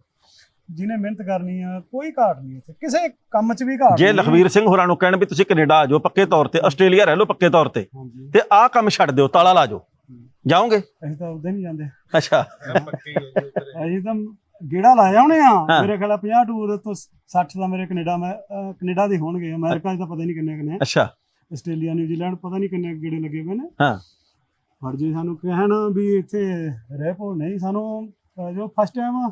ਜਿਹਨੇ ਮਿਹਨਤ ਕਰਨੀ ਆ ਕੋਈ ਘਾਟ ਨਹੀਂ ਇੱਥੇ। ਕਿਸੇ ਕੰਮ 'ਚ ਵੀ ਘਾਟ ਜੇ। ਲਖਵੀਰ ਸਿੰਘ ਹੋਰਾਂ ਨੂੰ ਕਹਿਣ ਵੀ ਤੁਸੀਂ ਕੈਨੇਡਾ ਆ ਜਾਓ ਪੱਕੇ ਤੌਰ ਤੇ ਆਸਟ੍ਰੇਲੀਆ ਰਹਿ ਲਓ ਪੱਕੇ ਤੌਰ ਤੇ ਹਾਂਜੀ। ਤੇ ਆਹ ਕੰਮ ਛੱਡ ਦਿਓ ਤਾਲਾ ਲਾ ਜਾਓ। ਜਾਓਗੇ? ਅਸੀਂ ਤਾਂ ਉਦੋਂ ਨਹੀਂ ਜਾਂਦੇ। ਅੱਛਾ। ਅਸੀਂ ਤਾਂ ਗੇੜਾ ਲਾਇਆ ਉਹਨੇ ਆ। ਹਾਂ। ਮੇਰੇ ਖਿਆਲ ਆ 50 ਟੂਰ ਤੋਂ 60 ਦਾ ਮੇਰੇ ਕੈਨੇਡਾ ਮੈਂ ਅਹ ਕੈਨੇਡਾ ਦੇ ਹੋਣਗੇ। ਅਮਰੀਕਾ 'ਚ ਤਾਂ ਪਤਾ ਨਹੀਂ ਕਿੰਨੇ ਕਿੰਨੇ। ਅੱਛਾ। ਆਸਟ੍ਰੇਲੀਆ ਨਿਊਜ਼ੀਲੈਂਡ ਪਤਾ ਨਹੀਂ ਕਿੰਨੇ ਗੇੜੇ ਲੱਗੇ ਪਏ ਨੇ। ਹਾਂ। ਪਰ ਜੇ ਸਾਨੂੰ ਕਹਿਣ ਵੀ ਇੱਥੇ ਰਹਿ ਪੋ ਨਹੀਂ ਸਾਨੂੰ ਜੋ ਫਸਟ ਟਾਈਮ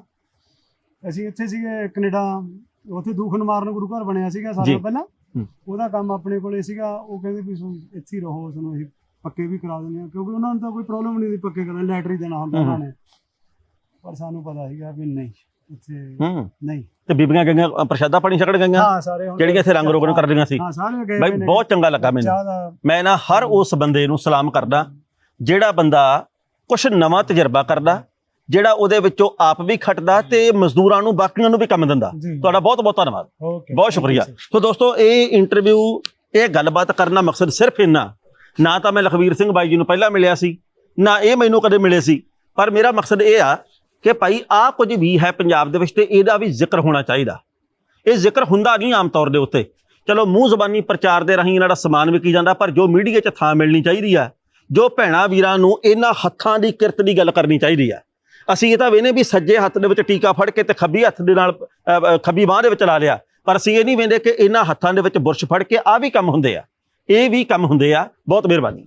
ਅਸੀਂ ਇੱਥੇ ਸੀਗੇ ਕੈਨੇਡਾ ਉੱਥੇ ਦੂਖਨ ਮਾਰਨ ਗੁਰੂ ਘਰ ਬਣਿਆ ਸੀਗਾ ਜੀ। ਪਹਿਲਾਂ। ਹੂੰ। ਉਹਦਾ ਕੰਮ ਆਪਣੇ ਕੋਲੇ ਸੀਗਾ ਉਹ ਕਹਿੰਦੇ ਵੀ ਤੁਸੀਂ ਇੱਥੇ ਹੀ ਰਹੋ ਤੁਹਾਨੂੰ ਅਸੀਂ ਪੱਕੇ ਵੀ ਕਰਾ ਦਿੰਦੇ ਹਾਂ ਕਿਉਂਕਿ ਉਹਨਾਂ ਨੂੰ ਤਾਂ ਕੋਈ ਪ੍ਰੋਬਲਮ ਨਹੀਂ ਸੀ ਪੱਕੇ ਕਰਨ ਲੈਟਰੀ ਦੇਣਾ ਹੁੰਦਾ ਉਹਨਾਂ ਨੇ। ਪਰ ਸਾਨੂੰ ਪਤਾ ਸੀਗਾ ਵੀ ਨਹੀਂ ਇੱਥੇ ਹੂੰ। ਨਹੀਂ। ਤੇ ਬੀਬੀਆਂ ਗਈਆਂ ਅ, ਪ੍ਰਸ਼ਾਦਾ ਪਾਣੀ ਛਕੜ ਗਈਆਂ? ਹਾਂ ਸਾਰੇ ਹੁਣ ਜਿਹੜੀਆਂ ਇੱਥੇ ਰੰਗ ਰੋਗਨ ਕਰਦੀਆਂ ਸੀ। ਹਾਂ ਸਾਰੇ ਗਏ ਬਾਈ ਹੋਏ ਨੇ। ਬਹੁਤ ਚੰਗਾ ਲੱਗਾ ਮੈਨੂੰ। ਚਾਹ ਦਾ ਮੈਂ ਨਾ ਹਰ ਉਸ ਬੰਦੇ ਨੂੰ ਸਲਾਮ ਕਰਦਾ ਜਿਹੜਾ ਬੰਦਾ ਕੁਝ ਨਵਾਂ ਤਜਰਬਾ ਕਰਦਾ ਜਿਹੜਾ ਉਹਦੇ ਵਿੱਚੋਂ ਆਪ ਵੀ ਖਟਦਾ ਤੇ ਮਜ਼ਦੂਰਾਂ ਨੂੰ ਬਾਕੀਆਂ ਨੂੰ ਵੀ ਕੰਮ ਦਿੰਦਾ। ਤੁਹਾਡਾ ਬਹੁਤ ਬਹੁਤ ਧੰਨਵਾਦ। ਬਹੁਤ ਸ਼ੁਕਰੀਆ। ਸੋ ਦੋਸਤੋ ਇਹ ਇੰਟਰਵਿਊ ਇਹ ਗੱਲਬਾਤ ਕਰਨ ਦਾ ਮਕਸਦ ਸਿਰਫ ਇੰਨਾ। ਨਾ ਤਾਂ ਮੈਂ ਲਖਵੀਰ ਸਿੰਘ ਬਾਈ ਜੀ ਨੂੰ ਪਹਿਲਾਂ ਮਿਲਿਆ ਸੀ ਨਾ ਇਹ ਮੈਨੂੰ ਕਦੇ ਮਿਲੇ ਸੀ। ਪਰ ਮੇਰਾ ਮਕਸਦ ਇਹ ਆ ਕਿ ਭਾਈ ਆਹ ਕੁਝ ਵੀ ਹੈ ਪੰਜਾਬ ਦੇ ਵਿੱਚ ਤੇ ਇਹਦਾ ਵੀ ਜ਼ਿਕਰ ਹੋਣਾ ਚਾਹੀਦਾ। ਇਹ ਜ਼ਿਕਰ ਹੁੰਦਾ ਨਹੀਂ ਆਮ ਤੌਰ ਦੇ ਉੱਤੇ। ਚਲੋ ਮੂੰਹ ਜ਼ਬਾਨੀ ਪ੍ਰਚਾਰ ਦੇ ਰਾਹੀਂ ਇਹਨਾਂ ਦਾ ਸਮਾਨ ਵਿਕੀ ਜਾਂਦਾ ਪਰ ਜੋ ਮੀਡੀਆ 'ਚ ਥਾਂ ਮਿਲਣੀ ਚਾਹੀਦੀ ਆ ਜੋ ਭੈਣਾ ਵੀਰਾਂ ਨੂੰ ਇਹਨਾਂ ਹੱਥਾਂ ਦੀ ਕਿਰਤ ਦੀ ਗੱਲ ਕਰਨੀ ਚਾਹੀਦੀ ਆ। ਅਸੀਂ ਇਹ ਤਾਂ ਵੇਨੇ ਵੀ ਸੱਜੇ ਹੱਥ ਦੇ ਵਿੱਚ ਟੀਕਾ ਫੜ ਕੇ ਤੇ ਖੱਬੀ ਹੱਥ ਦੇ ਨਾਲ ਖੱਬੀ ਬਾਹ ਦੇ ਵਿੱਚ ਲਾ ਲਿਆ। ਪਰ ਅਸੀਂ ਇਹ ਨਹੀਂ ਵੇਂਦੇ ਕਿ ਇਹਨਾਂ ਹੱਥਾਂ ਦੇ ਵਿੱਚ ਬੁਰਸ਼ ਫੜ ਕੇ ਆ ਵੀ ਕੰਮ ਹੁੰਦੇ ਆ। ਇਹ ਵੀ ਕੰਮ ਹੁੰਦੇ ਆ। ਬਹੁਤ ਮਿਹਰਬਾਨੀ।